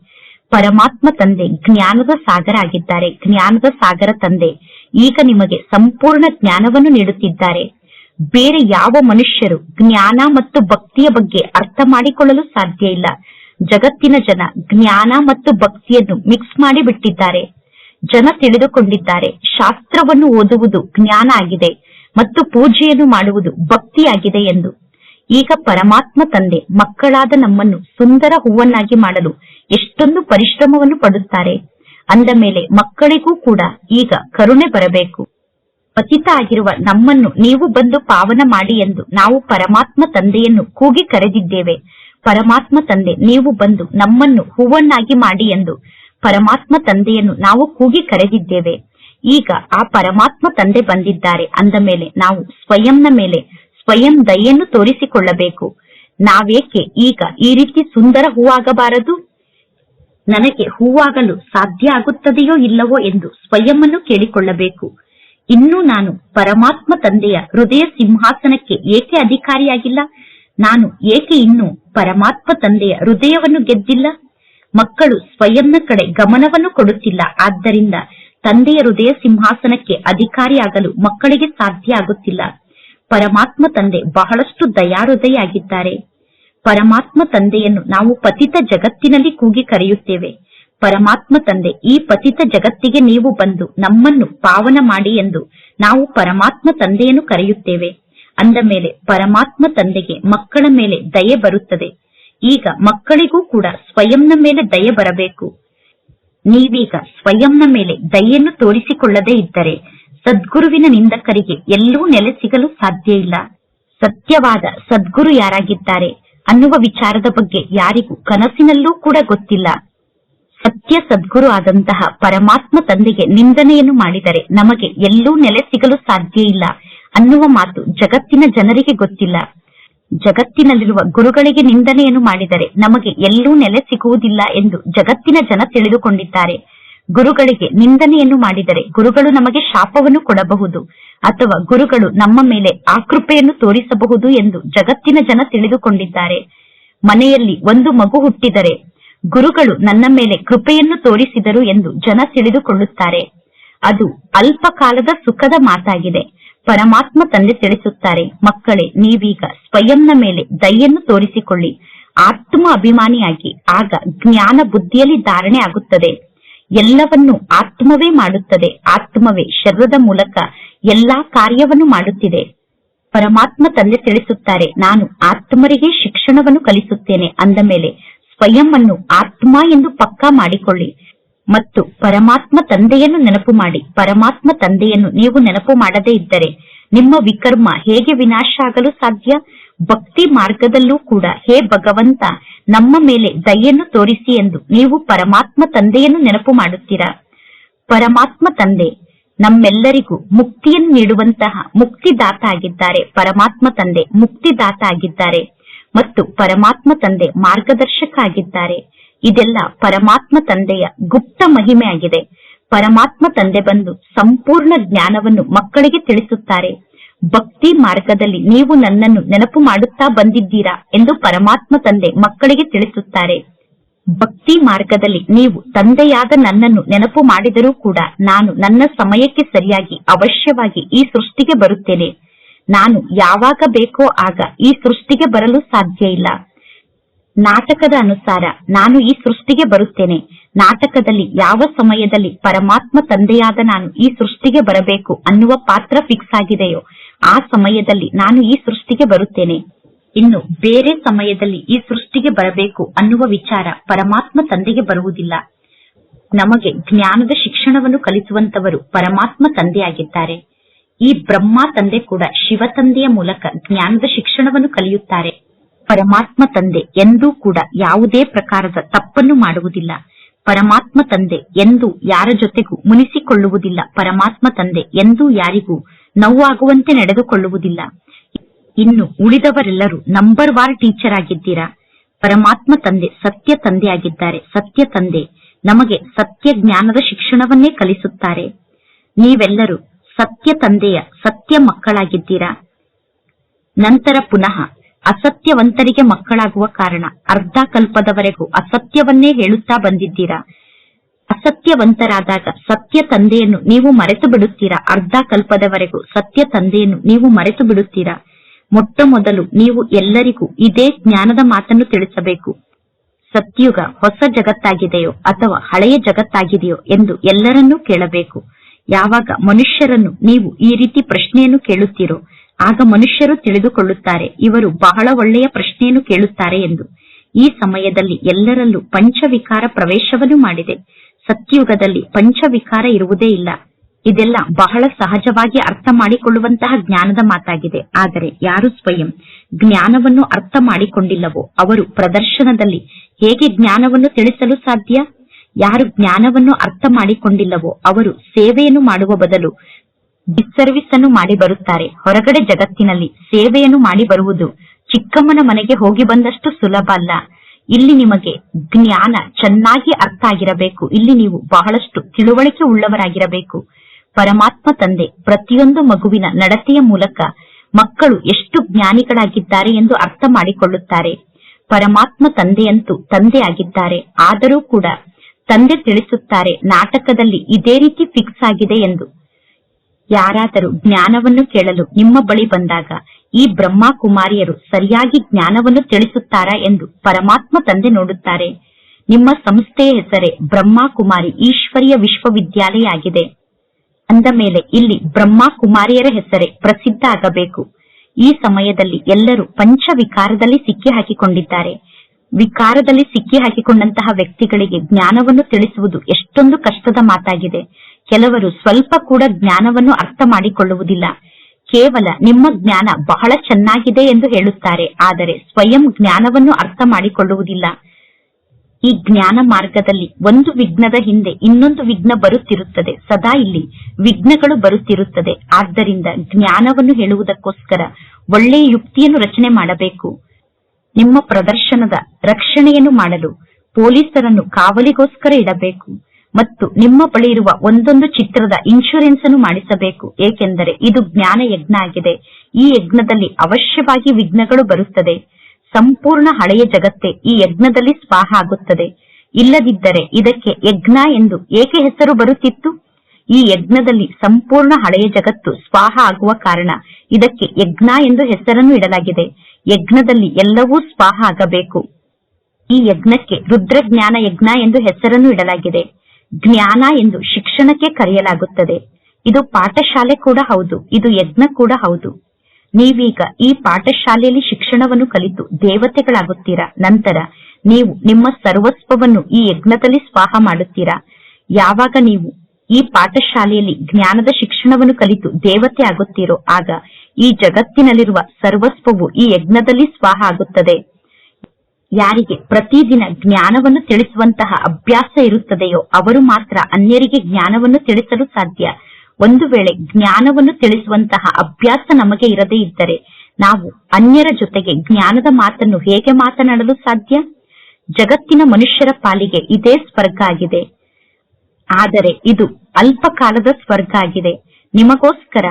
Speaker 1: ಪರಮಾತ್ಮ ತಂದೆ, ಜ್ಞಾನದ ಸಾಗರ ಆಗಿದ್ದಾರೆ. ಜ್ಞಾನದ ಸಾಗರ ತಂದೆ, ಈಗ ನಿಮಗೆ ಸಂಪೂರ್ಣ ಜ್ಞಾನವನ್ನು ನೀಡುತ್ತಿದ್ದಾರೆ. ಬೇರೆ ಯಾವ ಮನುಷ್ಯರು ಜ್ಞಾನ ಮತ್ತು ಭಕ್ತಿಯ ಬಗ್ಗೆ ಅರ್ಥ ಮಾಡಿಕೊಳ್ಳಲು ಸಾಧ್ಯ ಇಲ್ಲ. ಜಗತ್ತಿನ ಜನ ಜ್ಞಾನ ಮತ್ತು ಭಕ್ತಿಯನ್ನು ಮಿಕ್ಸ್ ಮಾಡಿ ಬಿಟ್ಟಿದ್ದಾರೆ ಜನ ತಿಳಿದುಕೊಂಡಿದ್ದಾರೆ. ಶಾಸ್ತ್ರವನ್ನು ಓದುವುದು ಜ್ಞಾನ ಆಗಿದೆ ಮತ್ತು ಪೂಜೆಯನ್ನು ಮಾಡುವುದು ಭಕ್ತಿಯಾಗಿದೆ ಎಂದು. ಈಗ ಪರಮಾತ್ಮ ತಂದೆ, ಮಕ್ಕಳಾದ ನಮ್ಮನ್ನು ಸುಂದರ ಹೂವನ್ನಾಗಿ ಮಾಡಲು ಎಷ್ಟೊಂದು ಪರಿಶ್ರಮವನ್ನು ಪಡುತ್ತಾರೆ. ಅಂದ ಮೇಲೆ ಮಕ್ಕಳಿಗೂ ಕೂಡ ಈಗ ಕರುಣೆ ಬರಬೇಕು. ಪತಿತ ಆಗಿರುವ ನಮ್ಮನ್ನು ನೀವು ಬಂದು ಪಾವನ ಮಾಡಿ ಎಂದು ನಾವು ಪರಮಾತ್ಮ ತಂದೆಯನ್ನು ಕೂಗಿ ಕರೆದಿದ್ದೇವೆ. ಪರಮಾತ್ಮ ತಂದೆ, ನೀವು ಬಂದು ನಮ್ಮನ್ನು ಹೂವನ್ನಾಗಿ ಮಾಡಿ ಎಂದು ಪರಮಾತ್ಮ ತಂದೆಯನ್ನು ನಾವು ಕೂಗಿ ಕರೆದಿದ್ದೇವೆ. ಈಗ ಆ ಪರಮಾತ್ಮ ತಂದೆ ಬಂದಿದ್ದಾರೆ. ಅಂದ ಮೇಲೆ ನಾವು ಸ್ವಯಂನ ಮೇಲೆ ಸ್ವಯಂ ದಯೆಯನ್ನು ತೋರಿಸಿಕೊಳ್ಳಬೇಕು. ನಾವೇಕೆ ಈಗ ಈ ರೀತಿ ಸುಂದರ ಹೂವಾಗಬಾರದು? ನನಗೆ ಹೂವಾಗಲು ಸಾಧ್ಯ ಆಗುತ್ತದೆಯೋ ಇಲ್ಲವೋ ಎಂದು ಸ್ವಯಂವನ್ನು ಕೇಳಿಕೊಳ್ಳಬೇಕು. ಇನ್ನೂ ನಾನು ಪರಮಾತ್ಮ ತಂದೆಯ ಹೃದಯ ಸಿಂಹಾಸನಕ್ಕೆ ಏಕೆ ಅಧಿಕಾರಿಯಾಗಿಲ್ಲ? ನಾನು ಏಕೆ ಇನ್ನೂ ಪರಮಾತ್ಮ ತಂದೆಯ ಹೃದಯವನ್ನು ಗೆದ್ದಿಲ್ಲ? ಮಕ್ಕಳು ಸ್ವಯಂನ ಕಡೆ ಗಮನವನ್ನು ಕೊಡುತ್ತಿಲ್ಲ. ಆದ್ದರಿಂದ ತಂದೆಯ ಹೃದಯ ಸಿಂಹಾಸನಕ್ಕೆ ಅಧಿಕಾರಿಯಾಗಲು ಮಕ್ಕಳಿಗೆ ಸಾಧ್ಯ ಆಗುತ್ತಿಲ್ಲ. ಪರಮಾತ್ಮ ತಂದೆ ಬಹಳಷ್ಟು ದಯಾಹೃದಯಾಗಿದ್ದಾರೆ ಪರಮಾತ್ಮ ತಂದೆಯನ್ನು ನಾವು ಪತಿತ ಜಗತ್ತಿನಲ್ಲಿ ಕೂಗಿ ಕರೆಯುತ್ತೇವೆ. ಪರಮಾತ್ಮ ತಂದೆ, ಈ ಪತಿತ ಜಗತ್ತಿಗೆ ನೀವು ಬಂದು ನಮ್ಮನ್ನು ಪಾವನ ಮಾಡಿ ಎಂದು ನಾವು ಪರಮಾತ್ಮ ತಂದೆಯನ್ನು ಕರೆಯುತ್ತೇವೆ. ಅಂದ ಮೇಲೆ ಪರಮಾತ್ಮ ತಂದೆಗೆ ಮಕ್ಕಳ ಮೇಲೆ ದಯೆ ಬರುತ್ತದೆ. ಈಗ ಮಕ್ಕಳಿಗೂ ಕೂಡ ಸ್ವಯಂನ ಮೇಲೆ ದಯೆ ಬರಬೇಕು. ನೀವೀಗ ಸ್ವಯಂನ ಮೇಲೆ ದಯೆಯನ್ನು ತೋರಿಸಿಕೊಳ್ಳದೇ ಇದ್ದರೆ ಸದ್ಗುರುವಿನ ನಿಂದಕರಿಗೆ ಎಲ್ಲೂ ನೆಲೆ ಸಿಗಲು ಸಾಧ್ಯ ಇಲ್ಲ. ಸತ್ಯವಾದ ಸದ್ಗುರು ಯಾರಾಗಿದ್ದಾರೆ ಅನ್ನುವ ವಿಚಾರದ ಬಗ್ಗೆ ಯಾರಿಗೂ ಕನಸಿನಲ್ಲೂ ಕೂಡ ಗೊತ್ತಿಲ್ಲ. ಸತ್ಯ ಸದ್ಗುರು ಆದಂತಹ ಪರಮಾತ್ಮ ತಂದೆಗೆ ನಿಂದನೆಯನ್ನು ಮಾಡಿದರೆ ನಮಗೆ ಎಲ್ಲೂ ನೆಲೆ ಸಿಗಲು ಸಾಧ್ಯ ಇಲ್ಲ ಅನ್ನುವ ಮಾತು ಜಗತ್ತಿನ ಜನರಿಗೆ ಗೊತ್ತಿಲ್ಲ. ಜಗತ್ತಿನಲ್ಲಿರುವ ಗುರುಗಳಿಗೆ ನಿಂದನೆಯನ್ನು ಮಾಡಿದರೆ ನಮಗೆ ಎಲ್ಲೂ ನೆಲೆ ಸಿಗುವುದಿಲ್ಲ ಎಂದು ಜಗತ್ತಿನ ಜನ ತಿಳಿದುಕೊಂಡಿದ್ದಾರೆ. ಗುರುಗಳಿಗೆ ನಿಂದನೆಯನ್ನು ಮಾಡಿದರೆ ಗುರುಗಳು ನಮಗೆ ಶಾಪವನ್ನು ಕೊಡಬಹುದು ಅಥವಾ ಗುರುಗಳು ನಮ್ಮ ಮೇಲೆ ಆಕೃಪೆಯನ್ನು ತೋರಿಸಬಹುದು ಎಂದು ಜಗತ್ತಿನ ಜನ ತಿಳಿದುಕೊಂಡಿದ್ದಾರೆ. ಮನೆಯಲ್ಲಿ ಒಂದು ಮಗು ಹುಟ್ಟಿದರೆ ಗುರುಗಳು ನನ್ನ ಮೇಲೆ ಕೃಪೆಯನ್ನು ತೋರಿಸಿದರು ಎಂದು ಜನ ತಿಳಿದುಕೊಳ್ಳುತ್ತಾರೆ. ಅದು ಅಲ್ಪ ಕಾಲದ ಸುಖದ ಮಾತಾಗಿದೆ. ಪರಮಾತ್ಮ ತಂದೆ ತಿಳಿಸುತ್ತಾರೆ, ಮಕ್ಕಳೇ, ನೀವೀಗ ಸ್ವಯಂನ ಮೇಲೆ ದಯೆಯನ್ನು ತೋರಿಸಿಕೊಳ್ಳಿ. ಆತ್ಮ ಅಭಿಮಾನಿಯಾಗಿ ಆಗ ಜ್ಞಾನ ಬುದ್ಧಿಯಲ್ಲಿ ಧಾರಣೆ ಆಗುತ್ತದೆ. ಎಲ್ಲವನ್ನು ಆತ್ಮವೇ ಮಾಡುತ್ತದೆ. ಆತ್ಮವೇ ಶರೀರದ ಮೂಲಕ ಎಲ್ಲಾ ಕಾರ್ಯವನ್ನು ಮಾಡುತ್ತಿದೆ. ಪರಮಾತ್ಮ ತಂದೆ ತಿಳಿಸುತ್ತಾರೆ, ನಾನು ಆತ್ಮರಿಗೆ ಶಿಕ್ಷಣವನ್ನು ಕಲಿಸುತ್ತೇನೆ ಅಂದ ಮೇಲೆ ಸ್ವಯಂ ಅನ್ನು ಆತ್ಮ ಎಂದು ಪಕ್ಕಾ ಮಾಡಿಕೊಳ್ಳಿ. ಮತ್ತು ಪರಮಾತ್ಮ ತಂದೆಯನ್ನು ನೆನಪು ಮಾಡಿ. ಪರಮಾತ್ಮ ತಂದೆಯನ್ನು ನೀವು ನೆನಪು ಮಾಡದೇ ಇದ್ದರೆ ನಿಮ್ಮ ವಿಕರ್ಮ ಹೇಗೆ ವಿನಾಶ ಆಗಲು ಸಾಧ್ಯ? ಭಕ್ತಿ ಮಾರ್ಗದಲ್ಲೂ ಕೂಡ ಹೇ ಭಗವಂತ, ನಮ್ಮ ಮೇಲೆ ದಯೆಯನ್ನು ತೋರಿಸಿ ಎಂದು ನೀವು ಪರಮಾತ್ಮ ತಂದೆಯನ್ನು ನೆನಪು ಮಾಡುತ್ತೀರಾ? ಪರಮಾತ್ಮ ತಂದೆ, ನಮ್ಮೆಲ್ಲರಿಗೂ ಮುಕ್ತಿಯನ್ನು ನೀಡುವಂತಹ ಮುಕ್ತಿದಾತ ಆಗಿದ್ದಾರೆ. ಪರಮಾತ್ಮ ತಂದೆ ಮುಕ್ತಿದಾತ ಆಗಿದ್ದಾರೆ. ಮತ್ತು ಪರಮಾತ್ಮ ತಂದೆ ಮಾರ್ಗದರ್ಶಕ ಆಗಿದ್ದಾರೆ. ಇದೆಲ್ಲ ಪರಮಾತ್ಮ ತಂದೆಯ ಗುಪ್ತ ಮಹಿಮೆ ಆಗಿದೆ ಪರಮಾತ್ಮ ತಂದೆ ಬಂದು ಸಂಪೂರ್ಣ ಜ್ಞಾನವನ್ನು ಮಕ್ಕಳಿಗೆ ತಿಳಿಸುತ್ತಾರೆ. ಭಕ್ತಿ ಮಾರ್ಗದಲ್ಲಿ ನೀವು ನನ್ನನ್ನು ನೆನಪು ಮಾಡುತ್ತಾ ಬಂದಿದ್ದೀರಾ ಎಂದು ಪರಮಾತ್ಮ ತಂದೆ ಮಕ್ಕಳಿಗೆ ತಿಳಿಸುತ್ತಾರೆ. ಭಕ್ತಿ ಮಾರ್ಗದಲ್ಲಿ ನೀವು ತಂದೆಯಾದ ನನ್ನನ್ನು ನೆನಪು ಮಾಡಿದರೂ ಕೂಡ ನಾನು ನನ್ನ ಸಮಯಕ್ಕೆ ಸರಿಯಾಗಿ ಅವಶ್ಯವಾಗಿ ಈ ಸೃಷ್ಟಿಗೆ ಬರುತ್ತೇನೆ. ನಾನು ಯಾವಾಗ ಬೇಕೋ ಆಗ ಈ ಸೃಷ್ಟಿಗೆ ಬರಲು ಸಾಧ್ಯ ಇಲ್ಲ. ನಾಟಕದ ಅನುಸಾರ ನಾನು ಈ ಸೃಷ್ಟಿಗೆ ಬರುತ್ತೇನೆ. ನಾಟಕದಲ್ಲಿ ಯಾವ ಸಮಯದಲ್ಲಿ ಪರಮಾತ್ಮ ತಂದೆಯಾದ ನಾನು ಈ ಸೃಷ್ಟಿಗೆ ಬರಬೇಕು ಅನ್ನುವ ಪಾತ್ರ ಫಿಕ್ಸ್ ಆಗಿದೆಯೋ ಆ ಸಮಯದಲ್ಲಿ ನಾನು ಈ ಸೃಷ್ಟಿಗೆ ಬರುತ್ತೇನೆ. ಇನ್ನು ಬೇರೆ ಸಮಯದಲ್ಲಿ ಈ ಸೃಷ್ಟಿಗೆ ಬರಬೇಕು ಅನ್ನುವ ವಿಚಾರ ಪರಮಾತ್ಮ ತಂದೆಗೆ ಬರುವುದಿಲ್ಲ. ನಮಗೆ ಜ್ಞಾನದ ಶಿಕ್ಷಣವನ್ನು ಕಲಿಸುವಂತವರು ಪರಮಾತ್ಮ ತಂದೆಯಾಗಿದ್ದಾರೆ. ಈ ಬ್ರಹ್ಮ ತಂದೆ ಕೂಡ ಶಿವ ತಂದೆಯ ಮೂಲಕ ಜ್ಞಾನದ ಶಿಕ್ಷಣವನ್ನು ಕಲಿಯುತ್ತಾರೆ. ಪರಮಾತ್ಮ ತಂದೆ ಎಂದೂ ಕೂಡ ಯಾವುದೇ ಪ್ರಕಾರದ ತಪ್ಪನ್ನು ಮಾಡುವುದಿಲ್ಲ. ಪರಮಾತ್ಮ ತಂದೆ ಎಂದು ಯಾರ ಜೊತೆಗೂ ಮುನಿಸಿಕೊಳ್ಳುವುದಿಲ್ಲ. ಪರಮಾತ್ಮ ತಂದೆ ಎಂದು ಯಾರಿಗೂ ನೋವಾಗುವಂತೆ ನಡೆದುಕೊಳ್ಳುವುದಿಲ್ಲ. ಇನ್ನು ಉಳಿದವರೆಲ್ಲರೂ ನಂಬರ್ ವಾರ್ ಟೀಚರ್ ಆಗಿದ್ದೀರಾ? ಪರಮಾತ್ಮ ತಂದೆ ಸತ್ಯ ತಂದೆ ಆಗಿದ್ದಾರೆ. ಸತ್ಯ ತಂದೆ ನಮಗೆ ಸತ್ಯ ಜ್ಞಾನದ ಶಿಕ್ಷಣವನ್ನೇ ಕಲಿಸುತ್ತಾರೆ. ನೀವೆಲ್ಲರೂ ಸತ್ಯ ತಂದೆಯ ಸತ್ಯ ಮಕ್ಕಳಾಗಿದ್ದೀರಾ? ನಂತರ ಪುನಃ ಅಸತ್ಯವಂತರಿಗೆ ಮಕ್ಕಳಾಗುವ ಕಾರಣ. ಅರ್ಧ ಕಲ್ಪದವರೆಗೂ ಅಸತ್ಯವನ್ನೇ ಹೇಳುತ್ತಾ ಬಂದಿದ್ದೀರಾ? ಅಸತ್ಯವಂತರಾದಾಗ ಸತ್ಯ ತಂದೆಯನ್ನು ನೀವು ಮರೆತು ಬಿಡುತ್ತೀರಾ? ಅರ್ಧ ಕಲ್ಪದವರೆಗೂ ಸತ್ಯ ತಂದೆಯನ್ನು ನೀವು ಮರೆತು ಬಿಡುತ್ತೀರಾ? ಮೊಟ್ಟ ಮೊದಲು ನೀವು ಎಲ್ಲರಿಗೂ ಇದೇ ಜ್ಞಾನದ ಮಾತನ್ನು ತಿಳಿಸಬೇಕು. ಸತ್ಯುಗ ಹೊಸ ಜಗತ್ತಾಗಿದೆಯೋ ಅಥವಾ ಹಳೆಯ ಜಗತ್ತಾಗಿದೆಯೋ ಎಂದು ಎಲ್ಲರನ್ನೂ ಕೇಳಬೇಕು. ಯಾವಾಗ ಮನುಷ್ಯರನ್ನು ನೀವು ಈ ರೀತಿ ಪ್ರಶ್ನೆಯನ್ನು ಕೇಳುತ್ತೀರೋ ಆಗ ಮನುಷ್ಯರು ತಿಳಿದುಕೊಳ್ಳುತ್ತಾರೆ, ಇವರು ಬಹಳ ಒಳ್ಳೆಯ ಪ್ರಶ್ನೆಯನ್ನು ಕೇಳುತ್ತಾರೆ ಎಂದು. ಈ ಸಮಯದಲ್ಲಿ ಎಲ್ಲರಲ್ಲೂ ಪಂಚವಿಕಾರ ಪ್ರವೇಶವನ್ನು ಮಾಡಿದೆ. ಸತ್ಯುಗದಲ್ಲಿ ಪಂಚವಿಕಾರ ಇರುವುದೇ ಇಲ್ಲ. ಇದೆಲ್ಲ ಬಹಳ ಸಹಜವಾಗಿ ಅರ್ಥ ಮಾಡಿಕೊಳ್ಳುವಂತಹ ಜ್ಞಾನದ ಮಾತಾಗಿದೆ. ಆದರೆ ಯಾರು ಸ್ವಯಂ ಜ್ಞಾನವನ್ನು ಅರ್ಥ ಮಾಡಿಕೊಂಡಿಲ್ಲವೋ, ಅವರು ಪ್ರದರ್ಶನದಲ್ಲಿ ಹೇಗೆ ಜ್ಞಾನವನ್ನು ತಿಳಿಸಲು ಸಾಧ್ಯ? ಯಾರು ಜ್ಞಾನವನ್ನು ಅರ್ಥ ಮಾಡಿಕೊಂಡಿಲ್ಲವೋ, ಅವರು ಸೇವೆಯನ್ನು ಮಾಡುವ ಬದಲು ಡಿಸ್ಸರ್ವಿಸ್ ಅನ್ನು ಮಾಡಿ ಬರುತ್ತಾರೆ. ಹೊರಗಡೆ ಜಗತ್ತಿನಲ್ಲಿ ಸೇವೆಯನ್ನು ಮಾಡಿ ಬರುವುದು ಚಿಕ್ಕಮ್ಮನ ಮನೆಗೆ ಹೋಗಿ ಬಂದಷ್ಟು ಸುಲಭ ಅಲ್ಲ. ಇಲ್ಲಿ ನಿಮಗೆ ಜ್ಞಾನ ಚೆನ್ನಾಗಿ ಅರ್ಥ ಆಗಿರಬೇಕು. ಇಲ್ಲಿ ನೀವು ಬಹಳಷ್ಟು ತಿಳುವಳಿಕೆ ಉಳ್ಳವರಾಗಿರಬೇಕು. ಪರಮಾತ್ಮ ತಂದೆ ಪ್ರತಿಯೊಂದು ಮಗುವಿನ ನಡತೆಯ ಮೂಲಕ ಮಕ್ಕಳು ಎಷ್ಟು ಜ್ಞಾನಿಗಳಾಗಿದ್ದಾರೆ ಎಂದು ಅರ್ಥ ಮಾಡಿಕೊಳ್ಳುತ್ತಾರೆ. ಪರಮಾತ್ಮ ತಂದೆಯಂತೂ ತಂದೆ ಆಗಿದ್ದಾರೆ ಆದರೂ ಕೂಡ ತಂದೆ ತಿಳಿಸುತ್ತಾರೆ, ನಾಟಕದಲ್ಲಿ ಇದೇ ರೀತಿ ಫಿಕ್ಸ್ ಆಗಿದೆ ಎಂದು. ಯಾರಾದರೂ ಜ್ಞಾನವನ್ನು ಕೇಳಲು ನಿಮ್ಮ ಬಳಿ ಬಂದಾಗ ಈ ಬ್ರಹ್ಮ ಕುಮಾರಿಯರು ಸರಿಯಾಗಿ ಜ್ಞಾನವನ್ನು ತಿಳಿಸುತ್ತಾರಾ ಎಂದು ಪರಮಾತ್ಮ ತಂದೆ ನೋಡುತ್ತಾರೆ. ನಿಮ್ಮ ಸಂಸ್ಥೆಯ ಹೆಸರೇ ಬ್ರಹ್ಮ ಕುಮಾರಿ ಈಶ್ವರಿಯ ವಿಶ್ವವಿದ್ಯಾಲಯ ಆಗಿದೆ ಅಂದ ಮೇಲೆ ಇಲ್ಲಿ ಬ್ರಹ್ಮ ಕುಮಾರಿಯರ ಹೆಸರೇ ಪ್ರಸಿದ್ಧ ಆಗಬೇಕು. ಈ ಸಮಯದಲ್ಲಿ ಎಲ್ಲರೂ ಪಂಚವಿಕಾರದಲ್ಲಿ ಸಿಕ್ಕಿ ಹಾಕಿಕೊಂಡಿದ್ದಾರೆ ವಿಕಾರದಲ್ಲಿ ಸಿಕ್ಕಿ ಹಾಕಿಕೊಂಡಂತಹ ವ್ಯಕ್ತಿಗಳಿಗೆ ಜ್ಞಾನವನ್ನು ತಿಳಿಸುವುದು ಎಷ್ಟೊಂದು ಕಷ್ಟದ ಮಾತಾಗಿದೆ. ಕೆಲವರು ಸ್ವಲ್ಪ ಕೂಡ ಜ್ಞಾನವನ್ನು ಅರ್ಥ ಮಾಡಿಕೊಳ್ಳುವುದಿಲ್ಲ. ಕೇವಲ ನಿಮ್ಮ ಜ್ಞಾನ ಬಹಳ ಚೆನ್ನಾಗಿದೆ ಎಂದು ಹೇಳುತ್ತಾರೆ, ಆದರೆ ಸ್ವಯಂ ಜ್ಞಾನವನ್ನು ಅರ್ಥ ಮಾಡಿಕೊಳ್ಳುವುದಿಲ್ಲ. ಈ ಜ್ಞಾನ ಮಾರ್ಗದಲ್ಲಿ ಒಂದು ವಿಘ್ನದ ಹಿಂದೆ ಇನ್ನೊಂದು ವಿಘ್ನ ಬರುತ್ತಿರುತ್ತದೆ. ಸದಾ ಇಲ್ಲಿ ವಿಘ್ನಗಳು ಬರುತ್ತಿರುತ್ತದೆ. ಆದ್ದರಿಂದ ಜ್ಞಾನವನ್ನು ಹೇಳುವುದಕ್ಕೋಸ್ಕರ ಒಳ್ಳೆಯ ಯುಕ್ತಿಯನ್ನು ರಚನೆ ಮಾಡಬೇಕು. ನಿಮ್ಮ ಪ್ರದರ್ಶನದ ರಕ್ಷಣೆಯನ್ನು ಮಾಡಲು ಪೊಲೀಸರನ್ನು ಕಾವಲಿಗೋಸ್ಕರ ಇಡಬೇಕು ಮತ್ತು ನಿಮ್ಮ ಬಳಿ ಇರುವ ಒಂದೊಂದು ಚಿತ್ರದ ಇನ್ಶೂರೆನ್ಸ್ ಅನ್ನು ಮಾಡಿಸಬೇಕು. ಏಕೆಂದರೆ ಇದು ಜ್ಞಾನ ಯಜ್ಞ ಆಗಿದೆ. ಈ ಯಜ್ಞದಲ್ಲಿ ಅವಶ್ಯವಾಗಿ ವಿಘ್ನಗಳು ಬರುತ್ತದೆ. ಸಂಪೂರ್ಣ ಹಳೆಯ ಜಗತ್ತೇ ಈ ಯಜ್ಞದಲ್ಲಿ ಸ್ವಾಹ ಆಗುತ್ತದೆ. ಇಲ್ಲದಿದ್ದರೆ ಇದಕ್ಕೆ ಯಜ್ಞ ಎಂದು ಏಕೆ ಹೆಸರು ಬರುತ್ತಿತ್ತು? ಈ ಯಜ್ಞದಲ್ಲಿ ಸಂಪೂರ್ಣ ಹಳೆಯ ಜಗತ್ತು ಸ್ವಾಹ ಆಗುವ ಕಾರಣ ಇದಕ್ಕೆ ಯಜ್ಞ ಎಂದು ಹೆಸರನ್ನು ಇಡಲಾಗಿದೆ. ಯಜ್ಞದಲ್ಲಿ ಎಲ್ಲವೂ ಸ್ವಾಹ ಆಗಬೇಕು. ಈ ಯಜ್ಞಕ್ಕೆ ರುದ್ರಜ್ಞಾನ ಯಜ್ಞ ಎಂದು ಹೆಸರನ್ನು ಇಡಲಾಗಿದೆ. ಜ್ಞಾನ ಎಂದು ಶಿಕ್ಷಣಕ್ಕೆ ಕರೆಯಲಾಗುತ್ತದೆ. ಇದು ಪಾಠಶಾಲೆ ಕೂಡ ಹೌದು, ಇದು ಯಜ್ಞ ಕೂಡ ಹೌದು. ನೀವೀಗ ಈ ಪಾಠಶಾಲೆಯಲ್ಲಿ ಶಿಕ್ಷಣವನ್ನು ಕಲಿತು ದೇವತೆಗಳಾಗುತ್ತೀರಾ? ನಂತರ ನೀವು ನಿಮ್ಮ ಸರ್ವಸ್ವವನ್ನು ಈ ಯಜ್ಞದಲ್ಲಿ ಸ್ವಾಹ ಮಾಡುತ್ತೀರಾ? ಯಾವಾಗ ನೀವು ಈ ಪಾಠಶಾಲೆಯಲ್ಲಿ ಜ್ಞಾನದ ಶಿಕ್ಷಣವನ್ನು ಕಲಿತು ದೇವತೆ ಆಗುತ್ತೀರೋ, ಆಗ ಈ ಜಗತ್ತಿನಲ್ಲಿರುವ ಸರ್ವಸ್ವವು ಈ ಯಜ್ಞದಲ್ಲಿ ಸ್ವಾಹ ಆಗುತ್ತದೆ. ಯಾರಿಗೆ ಪ್ರತಿದಿನ ಜ್ಞಾನವನ್ನು ತಿಳಿಸುವಂತಹ ಅಭ್ಯಾಸ ಇರುತ್ತದೆಯೋ, ಅವರು ಮಾತ್ರ ಅನ್ಯರಿಗೆ ಜ್ಞಾನವನ್ನು ತಿಳಿಸಲು ಸಾಧ್ಯ. ಒಂದು ವೇಳೆ ಜ್ಞಾನವನ್ನು ತಿಳಿಸುವಂತಹ ಅಭ್ಯಾಸ ನಮಗೆ ಇರದೇ ಇದ್ದರೆ, ನಾವು ಅನ್ಯರ ಜೊತೆಗೆ ಜ್ಞಾನದ ಮಾತನ್ನು ಹೇಗೆ ಮಾತನಾಡಲು ಸಾಧ್ಯ? ಜಗತ್ತಿನ ಮನುಷ್ಯರ ಪಾಲಿಗೆ ಇದೇ ಸ್ವರ್ಗ ಆಗಿದೆ. ಆದರೆ ಇದು ಅಲ್ಪ ಕಾಲದ ಸ್ವರ್ಗ ಆಗಿದೆ. ನಿಮಗೋಸ್ಕರ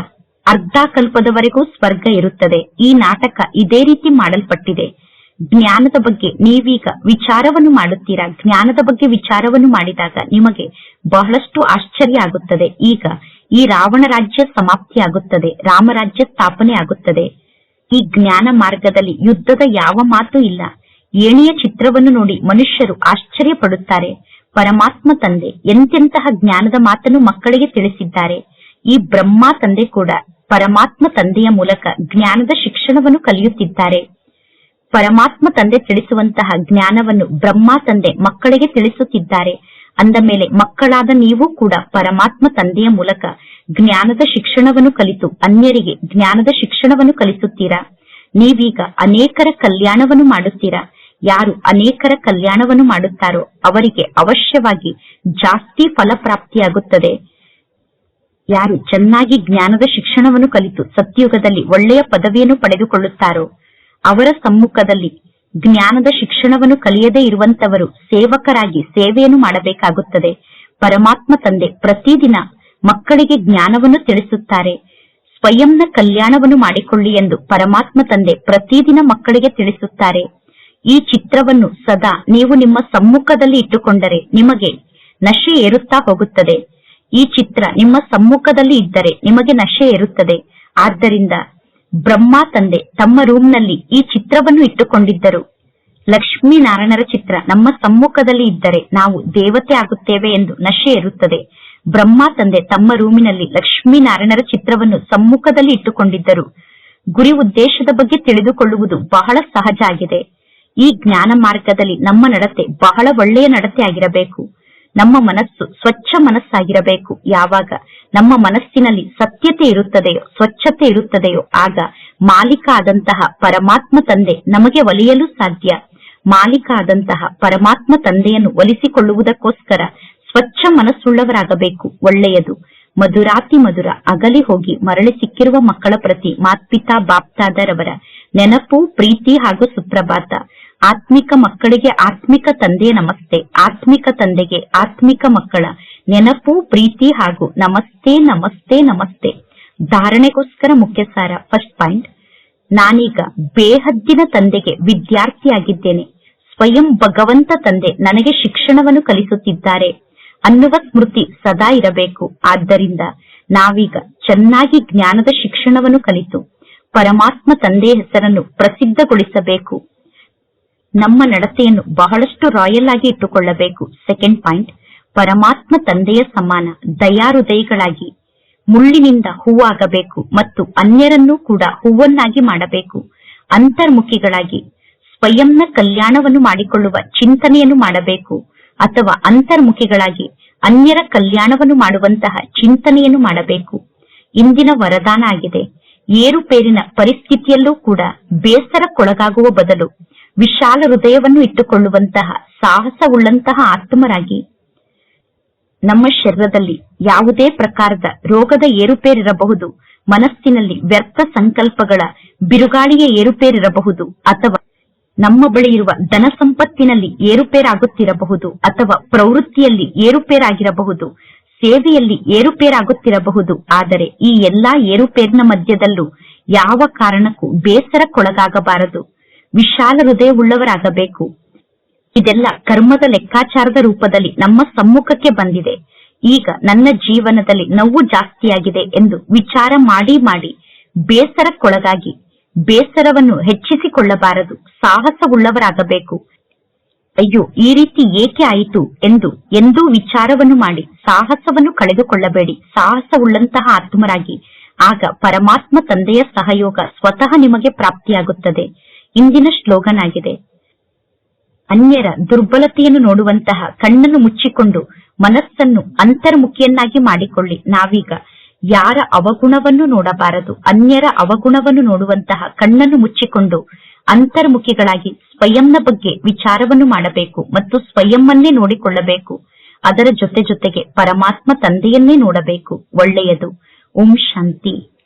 Speaker 1: ಅರ್ಧ ಕಲ್ಪದವರೆಗೂ ಸ್ವರ್ಗ ಇರುತ್ತದೆ. ಈ ನಾಟಕ ಇದೇ ರೀತಿ ಮಾಡಲ್ಪಟ್ಟಿದೆ. ಜ್ಞಾನದ ಬಗ್ಗೆ ನೀವೀಗ ವಿಚಾರವನ್ನು ಮಾಡುತ್ತೀರಾ? ಜ್ಞಾನದ ಬಗ್ಗೆ ವಿಚಾರವನ್ನು ಮಾಡಿದಾಗ ನಿಮಗೆ ಬಹಳಷ್ಟು ಆಶ್ಚರ್ಯ ಆಗುತ್ತದೆ. ಈಗ ಈ ರಾವಣ ರಾಜ್ಯ ಸಮಾಪ್ತಿಯಾಗುತ್ತದೆ. ರಾಮರಾಜ್ಯ ಸ್ಥಾಪನೆ ಆಗುತ್ತದೆ. ಈ ಜ್ಞಾನ ಮಾರ್ಗದಲ್ಲಿ ಯುದ್ಧದ ಯಾವ ಮಾತು ಇಲ್ಲ. ಏಣಿಯ ಚಿತ್ರವನ್ನು ನೋಡಿ ಮನುಷ್ಯರು ಆಶ್ಚರ್ಯ ಪಡುತ್ತಾರೆ ಪರಮಾತ್ಮ ತಂದೆ ಎಂತೆಂತಹ ಜ್ಞಾನದ ಮಾತನ್ನು ಮಕ್ಕಳಿಗೆ ತಿಳಿಸಿದ್ದಾರೆ. ಈ ಬ್ರಹ್ಮ ತಂದೆ ಕೂಡ ಪರಮಾತ್ಮ ತಂದೆಯ ಮೂಲಕ ಜ್ಞಾನದ ಶಿಕ್ಷಣವನ್ನು ಕಲಿಯುತ್ತಿದ್ದಾರೆ. ಪರಮಾತ್ಮ ತಂದೆ ತಿಳಿಸುವಂತಹ ಜ್ಞಾನವನ್ನು ಬ್ರಹ್ಮ ತಂದೆ ಮಕ್ಕಳಿಗೆ ತಿಳಿಸುತ್ತಿದ್ದಾರೆ. ಅಂದ ಮೇಲೆ ಮಕ್ಕಳಾದ ನೀವು ಕೂಡ ಪರಮಾತ್ಮ ತಂದೆಯ ಮೂಲಕ ಜ್ಞಾನದ ಶಿಕ್ಷಣವನ್ನು ಕಲಿತು ಅನ್ಯರಿಗೆ ಜ್ಞಾನದ ಶಿಕ್ಷಣವನ್ನು ಕಲಿಸುತ್ತೀರಾ? ನೀವೀಗ ಅನೇಕರ ಕಲ್ಯಾಣವನ್ನು ಮಾಡುತ್ತೀರಾ? ಯಾರು ಅನೇಕರ ಕಲ್ಯಾಣವನ್ನು ಮಾಡುತ್ತಾರೋ ಅವರಿಗೆ ಅವಶ್ಯವಾಗಿ ಜಾಸ್ತಿ ಫಲಪ್ರಾಪ್ತಿಯಾಗುತ್ತದೆ. ಯಾರು ಚೆನ್ನಾಗಿ ಜ್ಞಾನದ ಶಿಕ್ಷಣವನ್ನು ಕಲಿತು ಸತ್ಯುಗದಲ್ಲಿ ಒಳ್ಳೆಯ ಪದವಿಯನ್ನು ಪಡೆದುಕೊಳ್ಳುತ್ತಾರೋ ಅವರ ಸಮ್ಮುಖದಲ್ಲಿ ಜ್ಞಾನದ ಶಿಕ್ಷಣವನ್ನು ಕಲಿಯದೇ ಇರುವಂತವರು ಸೇವಕರಾಗಿ ಸೇವೆಯನ್ನು ಮಾಡಬೇಕಾಗುತ್ತದೆ. ಪರಮಾತ್ಮ ತಂದೆ ಪ್ರತಿದಿನ ಮಕ್ಕಳಿಗೆ ಜ್ಞಾನವನ್ನು ತಿಳಿಸುತ್ತಾರೆ. ಸ್ವಯಂನ ಕಲ್ಯಾಣವನ್ನು ಮಾಡಿಕೊಳ್ಳಿ ಎಂದು ಪರಮಾತ್ಮ ತಂದೆ ಪ್ರತಿದಿನ ಮಕ್ಕಳಿಗೆ ತಿಳಿಸುತ್ತಾರೆ. ಈ ಚಿತ್ರವನ್ನು ಸದಾ ನೀವು ನಿಮ್ಮ ಸಮ್ಮುಖದಲ್ಲಿ ಇಟ್ಟುಕೊಂಡರೆ ನಿಮಗೆ ನಶೆ ಏರುತ್ತಾ ಹೋಗುತ್ತದೆ. ಈ ಚಿತ್ರ ನಿಮ್ಮ ಸಮ್ಮುಖದಲ್ಲಿ ಇದ್ದರೆ ನಿಮಗೆ ನಶೆ ಏರುತ್ತದೆ. ಆದ್ದರಿಂದ ಬ್ರಹ್ಮ ತಂದೆ ತಮ್ಮ ರೂಮ್ನಲ್ಲಿ ಈ ಚಿತ್ರವನ್ನು ಇಟ್ಟುಕೊಂಡಿದ್ದರು. ಲಕ್ಷ್ಮೀನಾರಾಯಣರ ಚಿತ್ರ ನಮ್ಮ ಸಮ್ಮುಖದಲ್ಲಿ ಇದ್ದರೆ ನಾವು ದೇವತೆ ಆಗುತ್ತೇವೆ ಎಂದು ನಶೆ ಇರುತ್ತದೆ ಬ್ರಹ್ಮ ತಂದೆ ತಮ್ಮ ರೂಮಿನಲ್ಲಿ ಲಕ್ಷ್ಮೀನಾರಾಯಣರ ಚಿತ್ರವನ್ನು ಸಮ್ಮುಖದಲ್ಲಿ ಇಟ್ಟುಕೊಂಡಿದ್ದರು. ಗುರಿ ಉದ್ದೇಶದ ಬಗ್ಗೆ ತಿಳಿದುಕೊಳ್ಳುವುದು ಬಹಳ ಸಹಜ ಆಗಿದೆ. ಈ ಜ್ಞಾನ ಮಾರ್ಗದಲ್ಲಿ ನಮ್ಮ ನಡತೆ ಬಹಳ ಒಳ್ಳೆಯ ನಡತೆ ಆಗಿರಬೇಕು. ನಮ್ಮ ಮನಸ್ಸು ಸ್ವಚ್ಛ ಮನಸ್ಸಾಗಿರಬೇಕು. ಯಾವಾಗ ನಮ್ಮ ಮನಸ್ಸಿನಲ್ಲಿ ಸತ್ಯತೆ ಇರುತ್ತದೆಯೋ, ಸ್ವಚ್ಛತೆ ಇರುತ್ತದೆಯೋ, ಆಗ ಮಾಲೀಕ ಆದಂತಹ ಪರಮಾತ್ಮ ತಂದೆ ನಮಗೆ ಒಲಿಯಲು ಸಾಧ್ಯ. ಮಾಲೀಕ ಆದಂತಹ ಪರಮಾತ್ಮ ತಂದೆಯನ್ನು ಒಲಿಸಿಕೊಳ್ಳುವುದಕ್ಕೋಸ್ಕರ ಸ್ವಚ್ಛ ಮನಸ್ಸುಳ್ಳವರಾಗಬೇಕು. ಒಳ್ಳೆಯದು. ಮಧುರಾತಿ ಮಧುರ ಅಗಲಿ ಹೋಗಿ ಮರಳಿ ಸಿಕ್ಕಿರುವ ಮಕ್ಕಳ ಪ್ರತಿ ಮಾತ್ಪಿತಾ ಬಾಪ್ತಾದರವರ ನೆನಪು, ಪ್ರೀತಿ ಹಾಗೂ ಸುಪ್ರಭಾತ. ಆತ್ಮಿಕ ಮಕ್ಕಳಿಗೆ ಆತ್ಮಿಕ ತಂದೆ ನಮಸ್ತೆ. ಆತ್ಮಿಕ ತಂದೆಗೆ ಆತ್ಮಿಕ ಮಕ್ಕಳ ನೆನಪು, ಪ್ರೀತಿ ಹಾಗೂ ನಮಸ್ತೆ ನಮಸ್ತೆ ನಮಸ್ತೆ. ಧಾರಣೆಗೋಸ್ಕರ ಮುಖ್ಯ ಸಾರ. ಫಸ್ಟ್ ಪಾಯಿಂಟ್ ನಾನೀಗ ಬೇಹದ್ದಿನ ತಂದೆಗೆ ವಿದ್ಯಾರ್ಥಿಯಾಗಿದ್ದೇನೆ. ಸ್ವಯಂ ಭಗವಂತ ತಂದೆ ನನಗೆ ಶಿಕ್ಷಣವನ್ನು ಕಲಿಸುತ್ತಿದ್ದಾರೆ. ಅನ್ನುವ ಸ್ಮೃತಿ ಸದಾ ಇರಬೇಕು. ಆದ್ದರಿಂದ ನಾವೀಗ ಚೆನ್ನಾಗಿ ಜ್ಞಾನದ ಶಿಕ್ಷಣವನ್ನು ಕಲಿತು, ಪರಮಾತ್ಮ ತಂದೆ ಹೆಸರನ್ನು ಪ್ರಸಿದ್ಧಗೊಳಿಸಬೇಕು. ನಮ್ಮ ನಡತೆಯನ್ನು ಬಹಳಷ್ಟು ರಾಯಲ್ ಆಗಿ ಇಟ್ಟುಕೊಳ್ಳಬೇಕು. ಸೆಕೆಂಡ್ ಪಾಯಿಂಟ್, ಪರಮಾತ್ಮ ತಂದೆಯ ಸಮಾನ, ದಯಾಹೃದಯಿಗಳಾಗಿ, ಮುಳ್ಳಿನಿಂದ ಹೂವಾಗಬೇಕು ಮತ್ತು ಅನ್ಯರನ್ನೂ ಕೂಡ ಹೂವನ್ನಾಗಿ ಮಾಡಬೇಕು. ಅಂತರ್ಮುಖಿಗಳಾಗಿ, ಸ್ವಯಂನ ಕಲ್ಯಾಣವನ್ನು ಮಾಡಿಕೊಳ್ಳುವ ಚಿಂತನೆಯನ್ನು ಮಾಡಬೇಕು. ಅಥವಾ ಅಂತರ್ಮುಖಿಗಳಾಗಿ, ಅನ್ಯರ ಕಲ್ಯಾಣವನ್ನು ಮಾಡುವಂತಹ ಚಿಂತನೆಯನ್ನು ಮಾಡಬೇಕು. ಇಂದಿನ ವರದಾನ ಆಗಿದೆ. ಏರುಪೇರಿನ ಪರಿಸ್ಥಿತಿಯಲ್ಲೂ ಕೂಡ ಬೇಸರಕ್ಕೊಳಗಾಗುವ ಬದಲು ವಿಶಾಲ ಹೃದಯವನ್ನು ಇಟ್ಟುಕೊಳ್ಳುವಂತಹ ಸಾಹಸವುಳ್ಳಂತಹ ಆತ್ಮರಾಗಿ. ನಮ್ಮ ಶರೀರದಲ್ಲಿ ಯಾವುದೇ ಪ್ರಕಾರದ ರೋಗದ ಏರುಪೇರಿರಬಹುದು. ಮನಸ್ಸಿನಲ್ಲಿ ವ್ಯರ್ಥ ಸಂಕಲ್ಪಗಳ ಬಿರುಗಾಳಿಯ ಏರುಪೇರಿರಬಹುದು. ಅಥವಾ ನಮ್ಮ ಬಳಿ ಇರುವ ಧನ ಸಂಪತ್ತಿನಲ್ಲಿ ಏರುಪೇರಾಗುತ್ತಿರಬಹುದು. ಅಥವಾ ಪ್ರವೃತ್ತಿಯಲ್ಲಿ ಏರುಪೇರಾಗಿರಬಹುದು. ಸೇವೆಯಲ್ಲಿ ಏರುಪೇರಾಗುತ್ತಿರಬಹುದು. ಆದರೆ ಈ ಎಲ್ಲಾ ಏರುಪೇರಿನ ಮಧ್ಯದಲ್ಲೂ ಯಾವ ಕಾರಣಕ್ಕೂ ಬೇಸರಕ್ಕೊಳಗಾಗಬಾರದು. ವಿಶಾಲ ಹೃದಯವುಳ್ಳವರಾಗಬೇಕು. ಇದೆಲ್ಲ ಕರ್ಮದ ಲೆಕ್ಕಾಚಾರದ ರೂಪದಲ್ಲಿ ನಮ್ಮ ಸಮ್ಮುಖಕ್ಕೆ ಬಂದಿದೆ. ಈಗ ನನ್ನ ಜೀವನದಲ್ಲಿ ನೋವು ಜಾಸ್ತಿಯಾಗಿದೆ ಎಂದು ವಿಚಾರ ಮಾಡಿ ಮಾಡಿ ಬೇಸರಕ್ಕೊಳಗಾಗಿ ಬೇಸರವನ್ನು ಹೆಚ್ಚಿಸಿಕೊಳ್ಳಬಾರದು. ಸಾಹಸವುಳ್ಳವರಾಗಬೇಕು. ಅಯ್ಯೋ, ಈ ರೀತಿ ಏಕೆ ಆಯಿತು ಎಂದು ಎಂದೂ ವಿಚಾರವನ್ನು ಮಾಡಿ ಸಾಹಸವನ್ನು ಕಳೆದುಕೊಳ್ಳಬೇಡಿ. ಸಾಹಸವುಳ್ಳಂತಹ ಆತ್ಮರಾಗಿ. ಆಗ ಪರಮಾತ್ಮ ತಂದೆಯ ಸಹಯೋಗ ಸ್ವತಃ ನಿಮಗೆ ಪ್ರಾಪ್ತಿಯಾಗುತ್ತದೆ. ಇಂದಿನ ಸ್ಲೋಗನ್ ಆಗಿದೆ ಅನ್ಯರ ದುರ್ಬಲತೆಯನ್ನು ನೋಡುವಂತಹ ಕಣ್ಣನ್ನು ಮುಚ್ಚಿಕೊಂಡು ಮನಸ್ಸನ್ನು ಅಂತರ್ಮುಖಿಯನ್ನಾಗಿ ಮಾಡಿಕೊಳ್ಳಿ. ನಾವೀಗ ಯಾರ ಅವಗುಣವನ್ನು ನೋಡಬಾರದು? ಅನ್ಯರ ಅವಗುಣವನ್ನು ನೋಡುವಂತಹ ಕಣ್ಣನ್ನು ಮುಚ್ಚಿಕೊಂಡು ಅಂತರ್ಮುಖಿಗಳಾಗಿ ಸ್ವಯಂನ ಬಗ್ಗೆ ವಿಚಾರವನ್ನು ಮಾಡಬೇಕು ಮತ್ತು ಸ್ವಯಂವನ್ನೇ ನೋಡಿಕೊಳ್ಳಬೇಕು. ಅದರ ಜೊತೆ ಜೊತೆಗೆ ಪರಮಾತ್ಮ ತಂದೆಯನ್ನೇ ನೋಡಬೇಕು. ಒಳ್ಳೆಯದು. ಓಂ ಶಾಂತಿ.